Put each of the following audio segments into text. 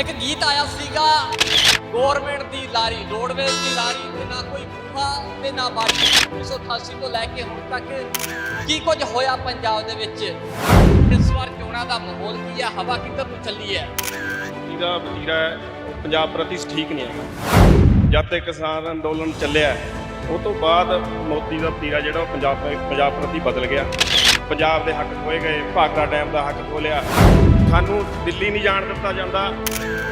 ਇੱਕ ਗੀਤ ਆਇਆ ਸੀਗਾ ਗਵਰਨਮੈਂਟ ਦੀ ਲਾਰੀ ਰੋਡਵੇਜ਼ ਦੀ ਲਾਰੀ, ਤੇ ਨਾ ਕੋਈ ਬੂਹਾ ਤੇ ਨਾ ਬਾਰੀ। 1988 ਤੋਂ ਲੈ ਕੇ ਹੁਣ ਤੱਕ ਕੀ ਕੁਝ ਹੋਇਆ ਪੰਜਾਬ ਦੇ ਵਿੱਚ? ਇਸ ਵਾਰ ਚੋਣਾਂ ਦਾ ਮਾਹੌਲ ਕੀ ਹੈ? ਹਵਾ ਕਿੱਧਰ ਨੂੰ ਚੱਲੀ ਹੈ? ਜਿਹਦਾ ਵਤੀਰਾ ਹੈ ਪੰਜਾਬ ਪ੍ਰਤੀ ਠੀਕ ਨਹੀਂ ਹੈਗਾ। ਜਦ ਤੱਕ ਕਿਸਾਨ ਅੰਦੋਲਨ ਚੱਲਿਆ, ਉਹ ਤੋਂ ਬਾਅਦ ਮੋਦੀ ਦਾ ਵਤੀਰਾ ਜਿਹੜਾ ਉਹ ਪੰਜਾਬ ਪੰਜਾਬ ਪ੍ਰਤੀ ਬਦਲ ਗਿਆ। ਪੰਜਾਬ ਦੇ ਹੱਕ ਖੋਏ ਗਏ, ਭਾਖੜਾ ਡੈਮ ਦਾ ਹੱਕ ਖੋਹ ਸਾਨੂੰ ਦਿੱਲੀ ਨਹੀਂ ਜਾਣ ਦਿੱਤਾ ਜਾਂਦਾ।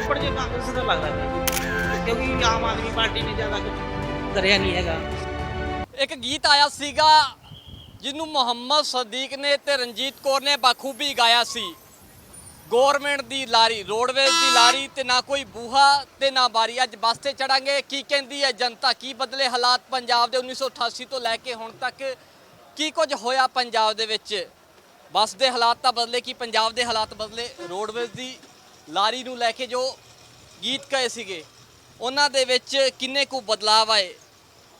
ਪਰ ਜੇ ਕਾਂਗਰਸ ਦਾ ਲੱਗਦਾ ਹੈ ਕਿਉਂਕਿ ਆਮ ਆਦਮੀ ਪਾਰਟੀ ਨੇ ਜ਼ਿਆਦਾ ਕੁਝ ਕਰਿਆ ਨਹੀਂ ਹੈਗਾ। ਇੱਕ ਗੀਤ ਆਇਆ ਸੀਗਾ ਜਿਹਨੂੰ ਮੁਹੰਮਦ ਸਦੀਕ ਨੇ ਤੇ ਰਣਜੀਤ ਕੌਰ ਨੇ ਬਖੂਬੀ ਗਾਇਆ ਸੀ। ਗਵਰਨਮੈਂਟ ਦੀ ਲਾਰੀ ਰੋਡਵੇਜ਼ ਦੀ ਲਾਰੀ ਤੇ ਨਾ ਕੋਈ ਬੂਹਾ ਤੇ ਨਾ ਬਾਰੀ। ਅੱਜ ਬੱਸ ਤੇ ਚੜਾਂਗੇ ਕੀ ਕਹਿੰਦੀ ਹੈ ਜਨਤਾ? ਕੀ ਬਦਲੇ ਹਾਲਾਤ ਪੰਜਾਬ ਦੇ 1988 ਤੋਂ ਲੈ ਕੇ ਹੁਣ ਤੱਕ ਕੀ ਕੁਝ ਹੋਇਆ ਪੰਜਾਬ ਦੇ ਵਿੱਚ? ਬੱਸ ਦੇ ਹਾਲਾਤ ਤਾਂ ਬਦਲੇ ਕਿ ਪੰਜਾਬ ਦੇ ਹਾਲਾਤ ਬਦਲੇ? ਰੋਡਵੇਜ਼ ਦੀ ਲਾਰੀ ਨੂੰ ਲੈ ਕੇ ਜੋ ਗੀਤ ਕਹੇ ਸੀਗੇ, ਉਹਨਾਂ ਦੇ ਵਿੱਚ ਕਿੰਨੇ ਕੁ ਬਦਲਾਵ ਆਏ?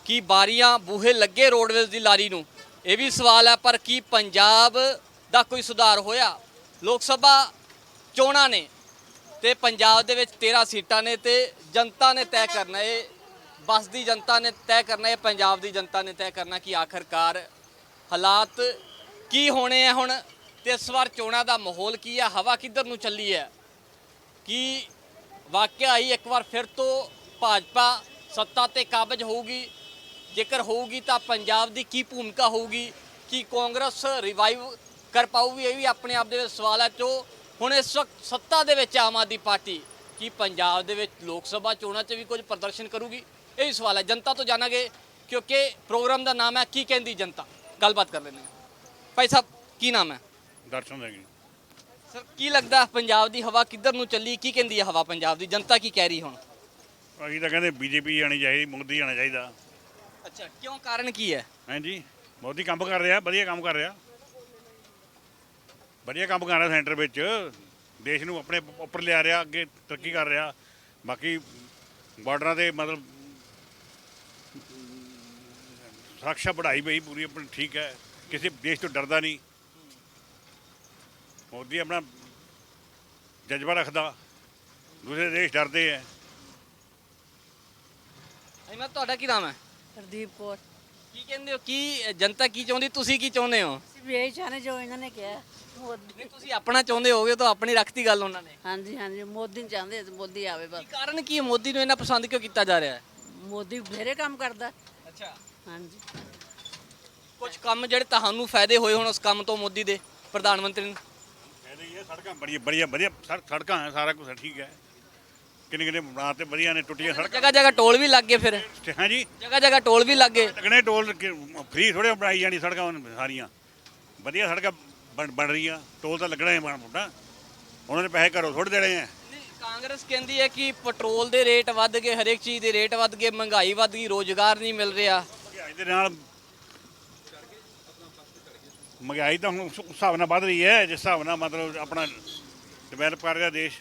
ਕੀ ਬਾਰੀਆਂ, ਬੂਹੇ ਲੱਗੇ ਰੋਡਵੇਜ਼ ਦੀ ਲਾਰੀ ਨੂੰ? ਇਹ ਵੀ ਸਵਾਲ ਹੈ, ਪਰ ਕੀ ਪੰਜਾਬ ਦਾ ਕੋਈ ਸੁਧਾਰ ਹੋਇਆ? ਲੋਕ ਸਭਾ ਚੋਣਾਂ ਨੇ ਤੇ ਪੰਜਾਬ ਦੇ ਵਿੱਚ 13 ਸੀਟਾਂ ਨੇ ਤੇ ਜਨਤਾ ਨੇ ਤੈਅ ਕਰਨਾ ਇਹ ਬਸ ਦੀ ਜਨਤਾ ਨੇ ਤੈਅ ਕਰਨਾ ਇਹ ਪੰਜਾਬ ਦੀ ਜਨਤਾ ਨੇ ਤੈਅ ਕਰਨਾ ਕਿ ਆਖਰਕਾਰ ਹਾਲਾਤ ਕੀ ਹੋਣੇ ਆ ਹੁਣ? ਤੇ ਇਸ ਵਾਰ ਚੋਣਾਂ ਦਾ ਮਾਹੌਲ ਕੀ ਹੈ ਹਵਾ ਕਿੱਧਰ ਨੂੰ ਚੱਲੀ ਹੈ ਕੀ ਵਾਕਿਆ ਹੀ ਇੱਕ ਵਾਰ ਫਿਰ ਤੋਂ ਭਾਜਪਾ ਸੱਤਾ ਤੇ ਕਾਬਜ ਹੋਊਗੀ? ਜੇਕਰ ਹੋਊਗੀ ਤਾਂ ਪੰਜਾਬ ਦੀ ਕੀ ਭੂਮਿਕਾ ਹੋਊਗੀ? ਕੀ ਕਾਂਗਰਸ ਰਿਵਾਈਵ ਕਰ ਪਾਊਗੀ? ਇਹ ਵੀ ਆਪਣੇ ਆਪ ਦੇ ਵਿੱਚ ਸਵਾਲ ਹੈ ਜੋ ਹੁਣ ਇਸ ਵਕਤ ਸੱਤਾ ਦੇ ਵਿੱਚ ਆਮ ਆਦਮੀ ਪਾਰਟੀ ਕੀ ਪੰਜਾਬ ਦੇ ਵਿੱਚ ਲੋਕ ਸਭਾ ਚੋਣਾਂ 'ਚ ਵੀ ਕੁਝ ਪ੍ਰਦਰਸ਼ਨ ਕਰੂਗੀ? ਇਹ ਵੀ ਸਵਾਲ ਹੈ ਜਨਤਾ ਤੋਂ ਜਾਣਾਂਗੇ, ਕਿਉਂਕਿ ਪ੍ਰੋਗਰਾਮ ਦਾ ਨਾਮ ਹੈ ਕੀ ਕਹਿੰਦੀ ਜਨਤਾ? ਗੱਲਬਾਤ ਕਰ ਲੈਂਦੇ ਹਾਂ। ਭਾਈ ਸਾਹਿਬ ਕੀ ਨਾਮ ਹੈ? ਦਰਸ਼ਨ ਸਿੰਘ ਸਰ ਕੀ ਲੱਗਦਾ ਪੰਜਾਬ ਦੀ ਹਵਾ ਕਿੱਧਰ ਨੂੰ ਚੱਲੀ? ਕੀ ਕਹਿੰਦੀ ਹੈ ਹਵਾ ਪੰਜਾਬ ਦੀ? ਜਨਤਾ ਕੀ ਕਹਿ ਰਹੀ ਹੁਣ? ਅਸੀਂ ਤਾਂ ਕਹਿੰਦੇ ਬੀਜੇਪੀ ਆਣੀ ਚਾਹੀਦੀ ਮੋਦੀ ਆਣਾ ਚਾਹੀਦਾ। ਅੱਛਾ ਕਿਉਂ? ਕਾਰਨ ਕੀ ਹੈ? ਹਾਂਜੀ ਮੋਦੀ ਕੰਮ ਕਰ ਰਿਹਾ ਵਧੀਆ ਕੰਮ ਕਰ ਰਿਹਾ। ਵਧੀਆ ਕੰਮ ਕਰ ਰਿਹਾ ਸੈਂਟਰ ਵਿੱਚ। ਦੇਸ਼ ਨੂੰ ਆਪਣੇ ਉੱਪਰ ਲਿਆ ਰਿਹਾ ਅੱਗੇ ਤਰੱਕੀ ਕਰ ਰਿਹਾ। ਬਾਕੀ ਬਾਰਡਰਾਂ ਤੇ ਮਤਲਬ ਸੁਰੱਖਿਆ ਵਧਾਈ ਪਈ ਪੂਰੀ ਆਪਣੀ ਠੀਕ ਹੈ। ਕਿਸੇ ਦੇਸ਼ ਤੋਂ ਡਰਦਾ ਨਹੀਂ। ਮੋਦੀ ਆਪਣਾ ਜਜ਼ਬਾ ਰੱਖਦਾ ਦੂਸਰੇ ਦੇਸ਼ ਡਰਦੇ ਹੈ ਮੈਂ ਤੁਹਾਡਾ ਕੀ ਨਾਮ ਹੈ ਹਰਦੀਪ ਕੌਰ। ਕੀ ਕਹਿੰਦੇ ਹੋ? ਕੀ ਜਨਤਾ ਕੀ ਚਾਹੁੰਦੀ? ਤੁਸੀਂ ਕੀ ਚਾਹੁੰਦੇ ਹੋ? ਅਸੀਂ ਵੀ ਇਹੀ ਚਾਹਨੇ ਜੋ ਇਹਨਾਂ ਨੇ ਕਿਹਾ। ਮੋਦੀ ਨਹੀਂ ਤੁਸੀਂ ਆਪਣਾ ਚਾਹੁੰਦੇ ਹੋਗੇ ਤਾਂ ਆਪਣੀ ਰੱਖਤੀ ਗੱਲ ਉਹਨਾਂ ਨੇ। ਹਾਂਜੀ ਹਾਂਜੀ ਮੋਦੀ ਨੂੰ ਚਾਹੁੰਦੇ ਸੀ, ਮੋਦੀ ਆਵੇ ਕੀ ਬਸ ਕਾਰਨ ਕੀ ਹੈ? ਮੋਦੀ ਨੂੰ ਇੰਨਾ ਪਸੰਦ ਕਿਉਂ ਕੀਤਾ ਜਾ ਰਿਹਾ ਹੈ? ਮੋਦੀ ਬਥੇਰੇ ਕੰਮ ਕਰਦਾ। ਅੱਛਾ। ਹਾਂਜੀ। ਕੁਝ ਕੰਮ ਜਿਹੜੇ ਤੁਹਾਨੂੰ ਫਾਇਦੇ ਹੋਏ ਹੁਣ ਉਸ ਕੰਮ ਤੋਂ ਮੋਦੀ ਦੇ ਪ੍ਰਧਾਨ ਮੰਤਰੀ ਨੂੰ? ਇਹਦੇ ਹੀ ਹੈ ਸੜਕਾਂ ਬੜੀਆਂ ਬੜੀਆਂ ਵਧੀਆ ਸੜ- ਸੜਕਾਂ ਹੈ ਸਾਰਾ ਕੁਝ ਠੀਕ ਹੈ। ਕਿੰਨੇ ਕਿੰਨੇ ਬਣਾ ਤੇ ਵਧੀਆ ਨੇ ਟੁੱਟੀਆਂ ਸੜਕਾਂ। ਜਗ੍ਹਾ ਜਗ੍ਹਾ ਟੋਲ ਵੀ ਲੱਗ ਗਏ ਫਿਰ। ਤੇ ਹਾਂਜੀ ਜਗ੍ਹਾ ਜਗ੍ਹਾ ਟੋਲ ਵੀ ਲੱਗ ਗਏ। ਲੱਗਣੇ ਟੋਲ ਫ੍ਰੀ ਥੋੜੇ ਬਣਾਈ ਜਾਣੀ ਸੜਕਾਂ ਹੁਣ ਸਾਰੀਆਂ। ਵਧੀਆ ਸੜਕਾਂ ਬਣ ਬਣ ਰਹੀਆਂ ਟੋਲ ਤਾਂ ਲੱਗਣਾ ਹੀ ਬਣ ਮੁੰਡਾ ਉਹਨਾਂ ਨੇ ਪੈਸੇ ਘਰੋਂ ਥੋੜੇ ਦੇਣੇ ਆ। ਨਹੀਂ, ਕਾਂਗਰਸ ਕਹਿੰਦੀ ਹੈ ਕਿ ਪੈਟਰੋਲ ਦੇ ਰੇਟ ਵੱਧ ਗਏ ਹਰੇਕ ਚੀਜ਼ ਦੇ ਰੇਟ ਵੱਧ ਗਏ ਮਹਿੰਗਾਈ ਵੱਧ ਗਈ ਰੋਜ਼ਗਾਰ ਨਹੀਂ ਮਿਲ ਰਿਹਾ। ਮਹਿੰਗਾਈ ਦੇ ਨਾਲ ਮਹਿੰਗਾਈ ਤਾਂ ਹੁਣ ਉਸ ਹਿਸਾਬ ਨਾਲ ਵੱਧ ਰਹੀ ਹੈ ਜਿਸ ਹਿਸਾਬ ਨਾਲ ਮਤਲਬ ਆਪਣਾ ਡਿਵੈਲਪ ਕਰ ਰਿਹਾ ਦੇਸ਼।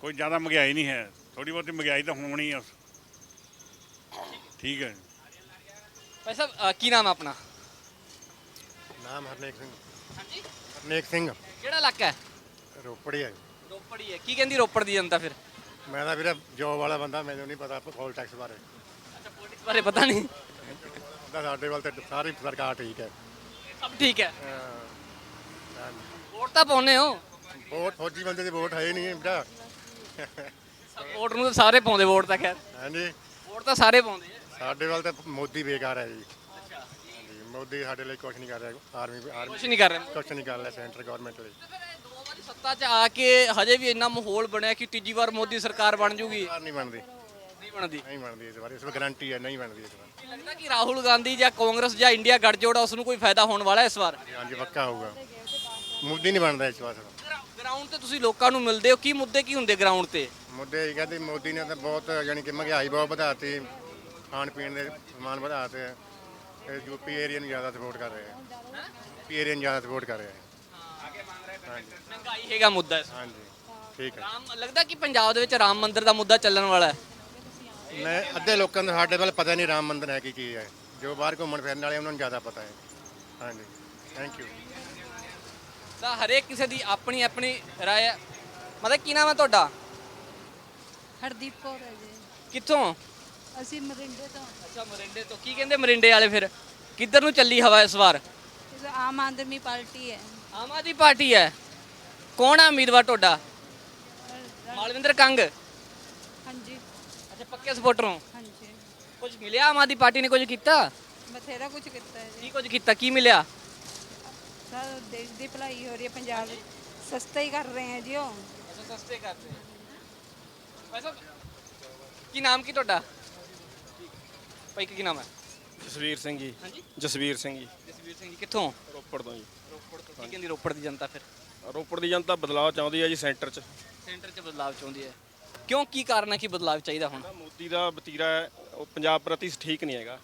ਕੋਈ ਜ਼ਿਆਦਾ ਮਹਿੰਗਾਈ ਨਹੀਂ ਹੈ। ਥੋੜੀ ਬਹੁਤੀ ਮਹਿੰਗਾਈ ਤਾਂ ਹੋਣੀ ਹੈ ਠੀਕ ਹੈ। ਭਾਈ ਸਾਹਿਬ ਅ, ਕੀ ਨਾਮ ਹੈ ਆਪਣਾ? ਨਾਮ ਹਰਨੇਕ ਸਿੰਘ। ਹਾਂਜੀ। ਹਰਨੇਕ ਸਿੰਘ। ਕਿਹੜਾ ਇਲਾਕਾ ਹੈ? ਰੋਪੜੀ ਹੈ ਰੋਪੜ ਹੀ ਹੈ। ਕੀ ਕਹਿੰਦੀ ਰੋਪੜ ਦੀ ਜਨਤਾ ਫਿਰ? ਮੈਂ ਤਾਂ ਵੀਰੇ ਜੋਬ ਵਾਲਾ ਬੰਦਾ ਮੈਨੂੰ ਨਹੀਂ ਪਤਾ ਕੋਲ ਟੈਕਸ ਬਾਰੇ। ਅੱਛਾ ਪੋਲਿਟਿਕਸ ਬਾਰੇ ਪਤਾ ਨਹੀਂ। ਉਹਦਾ ਸਾਡੇ ਵੱਲ ਤੇ ਸਾਰੀ ਸਰਕਾਰ ਠੀਕ ਹੈ। ਸਭ ਠੀਕ ਹੈ। ਵੋਟ ਤਾਂ ਪਾਉਨੇ ਹੋ। ਵੋਟ ਫੌਜੀ ਬੰਦੇ ਦੀ ਵੋਟ ਹੈ ਨਹੀਂ ਵੀਰਾ ਵੋਟ ਨੂੰ ਤਾਂ ਸਾਰੇ ਪਾਉਂਦੇ ਵੋਟ ਤਾਂ ਖੈਰ। ਹਾਂਜੀ। ਵੋਟ ਤਾਂ ਸਾਰੇ ਪਾਉਂਦੇ ਆ। ਸਾਡੇ ਵੱਲ ਤਾਂ ਮੋਦੀ ਬੇਕਾਰ ਹੈ ਜੀ। ਹਾਂਜੀ, ਮੋਦੀ ਸਾਡੇ ਲਈ ਕੁਝ ਨਹੀਂ ਕਰ ਰਿਹਾ ਆਰਮੀ ਆਰਮੀ ਕੁਝ ਨਹੀਂ ਕਰ ਰਹੇ। ਕੁਝ ਨਹੀਂ ਕਰ ਰਿਹਾ ਸੈਂਟਰ ਗਵਰਨਮੈਂਟ ਲਈ। ਦੋ ਵਾਰੀ ਸੱਤਾ 'ਚ ਆ ਕੇ ਹਜੇ ਵੀ ਇੰਨਾ ਮਾਹੌਲ ਬਣਿਆ ਕਿ ਤੀਜੀ ਵਾਰ ਮੋਦੀ ਸਰਕਾਰ ਬਣ ਜੂਗੀ। ਸਰਕਾਰ ਨਹੀਂ ਬਣਦੀ। ਬਣਦੀ। ਨਹੀਂ ਬਣਦੀ ਇਸ ਵਾਰ ਇਸ ਵਾਰ ਗਾਰੰਟੀ ਹੈ ਨਹੀਂ ਬਣਦੀ ਇਸ ਵਾਰ। ਕੀ ਲੱਗਦਾ ਕਿ ਰਾਹੁਲ ਗਾਂਧੀ ਜਾਂ ਕਾਂਗਰਸ ਜਾਂ ਇੰਡੀਆ ਗੱਠਜੋੜ ਆ ਉਸ ਨੂੰ ਕੋਈ ਫਾਇਦਾ ਹੋਣ ਵਾਲਾ ਹੈ ਇਸ ਵਾਰ? ਹਾਂਜੀ ਪੱਕਾ ਹੋਊਗਾ। ਮੋਦੀ ਨਹੀਂ ਬਣਦਾ ਇਸ ਵਾਰ। ਗਰਾਊਂਡ ਤੇ ਤੁਸੀਂ ਲੋਕਾਂ ਨੂੰ ਮਿਲਦੇ ਹੋ ਕੀ ਮੁੱਦੇ ਕੀ ਹੁੰਦੇ ਗਰਾਊਂਡ ਤੇ? ਮੁੱਦੇ ਇਹ ਕਹਿੰਦੇ ਮੋਦੀ ਨੇ ਤਾਂ ਬਹੁਤ ਯਾਨੀ ਕਿ ਮਹਿੰਗਾਈ ਬਹੁਤ ਵਧਾਤੀ ਖਾਣ ਪੀਣ ਦੇ ਸਮਾਨ ਵਧਾਤੇ ਤੇ ਯੂਪੀ ਏਰੀਆ ਨੂੰ ਜ਼ਿਆਦਾ ਸਪੋਰਟ ਕਰ ਰਹੇ ਹੈ ਯੂਪੀ ਏਰੀਆ ਨੂੰ ਜ਼ਿਆਦਾ ਸਪੋਰਟ ਕਰ ਰਹੇ ਹੈ ਹਾਂਜੀ। ਮਹਿੰਗਾਈ ਹੈਗਾ ਮੁੱਦਾ ਇਸ ਹਾਂਜੀ। ਠੀਕ ਹੈ। ਰਾਮ ਲੱਗਦਾ ਕਿ ਪੰਜਾਬ ਦੇ ਵਿੱਚ ਰਾਮ ਮੰਦਿਰ ਦਾ ਮੁੱਦਾ ਚੱਲਣ ਵਾਲਾ ਹੈ? ਮੈਂ ਅੱਧੇ ਲੋਕਾਂ ਨੂੰ ਸਾਡੇ ਵੱਲ ਪਤਾ ਨਹੀਂ ਰਾਮ ਮੰਦਿਰ ਹੈ ਕੀ ਕੀ ਹੈ। ਜੋ ਬਾਹਰ ਘੁੰਮਣ ਫਿਰਨ ਵਾਲੇ ਉਹਨਾਂ ਨੂੰ ਜ਼ਿਆਦਾ ਪਤਾ ਹੈ। ਹਾਂਜੀ। ਥੈਂਕ ਯੂ ਤਾਂ ਹਰੇਕ ਕਿਸੇ ਦੀ ਆਪਣੀ ਆਪਣੀ ਰਾਏ ਹੈ। ਮਤਲਬ ਕੀ ਨਾਮ ਹੈ ਤੁਹਾਡਾ? ਹਰਦੀਪ ਕੌਰ ਹੈ ਜੀ। ਕਿੱਥੋਂ? ਅਸੀਂ ਮਰਿੰਡੇ ਤੋਂ। ਅੱਛਾ ਮਰਿੰਡੇ ਤੋਂ। ਕੀ ਕਹਿੰਦੇ ਮਰਿੰਡੇ ਵਾਲੇ ਫਿਰ? ਕਿੱਧਰ ਨੂੰ ਚੱਲੀ ਹਵਾ ਇਸ ਵਾਰ? ਇਹ ਆਮ ਆਦਮੀ ਪਾਰਟੀ ਹੈ। ਆਮ ਆਦਮੀ ਪਾਰਟੀ ਹੈ। ਕੌਣ ਹੈ ਉਮੀਦਵਾਰ ਤੁਹਾਡਾ? ਮਾਲਵਿੰਦਰ ਕੰਗ। ਪੱਕੇ ਸਪੋਰਟਰ ਹੋ? ਹਾਂਜੀ। ਕੁਝ ਮਿਲਿਆ ਆਮ ਆਦਮੀ ਪਾਰਟੀ ਨੇ ਕੁਝ ਕੀਤਾ? ਬਥੇਰਾ ਕੁਝ ਕੀਤਾ ਹੈ ਜੀ। ਕੀ ਕੁਝ ਕੀਤਾ? ਕੀ ਮਿਲਿਆ? ਸਰ ਦੇਸ਼ ਦੀ ਭਲਾਈ ਹੋ ਰਹੀ ਹੈ ਪੰਜਾਬ ਵਿੱਚ ਸਸਤਾ ਹੀ ਕਰ ਰਹੇ ਹੈ ਜੀ ਉਹ। ਅੱਛਾ ਸਸਤੇ ਕਰਦੇ ਵੈਸੇ ਕੀ ਨਾਮ ਕੀ ਤੁਹਾਡਾ? ਭਾਈ ਕੀ ਨਾਮ ਹੈ? ਜਸਵੀਰ ਸਿੰਘ ਜੀ। ਹਾਂਜੀ। ਜਸਵੀਰ ਸਿੰਘ ਜੀ। ਜਸਵੀਰ ਸਿੰਘ ਜੀ ਕਿੱਥੋਂ? ਰੋਪੜ ਤੋਂ ਜੀ। ਰੋਪੜ ਤੋਂ। ਕੀ ਕਹਿੰਦੀ ਰੋਪੜ ਦੀ ਜਨਤਾ ਫਿਰ? ਰੋਪੜ ਦੀ ਜਨਤਾ ਬਦਲਾਅ ਚਾਹੁੰਦੀ ਹੈ ਜੀ ਸੈਂਟਰ 'ਚ। ਸੈਂਟਰ 'ਚ ਬਦਲਾਅ ਚਾਹੁੰਦੀ ਹੈ। ਕਿਉਂ ਕੀ ਕਾਰਨ ਹੈ ਕਿ ਬਦਲਾਅ ਚਾਹੀਦਾ ਹੁਣ? ਮੋਦੀ ਦਾ ਵਤੀਰਾ ਹੈ ਉਹ ਪੰਜਾਬ ਪ੍ਰਤੀ ਠੀਕ ਨਹੀਂ ਹੈਗਾ।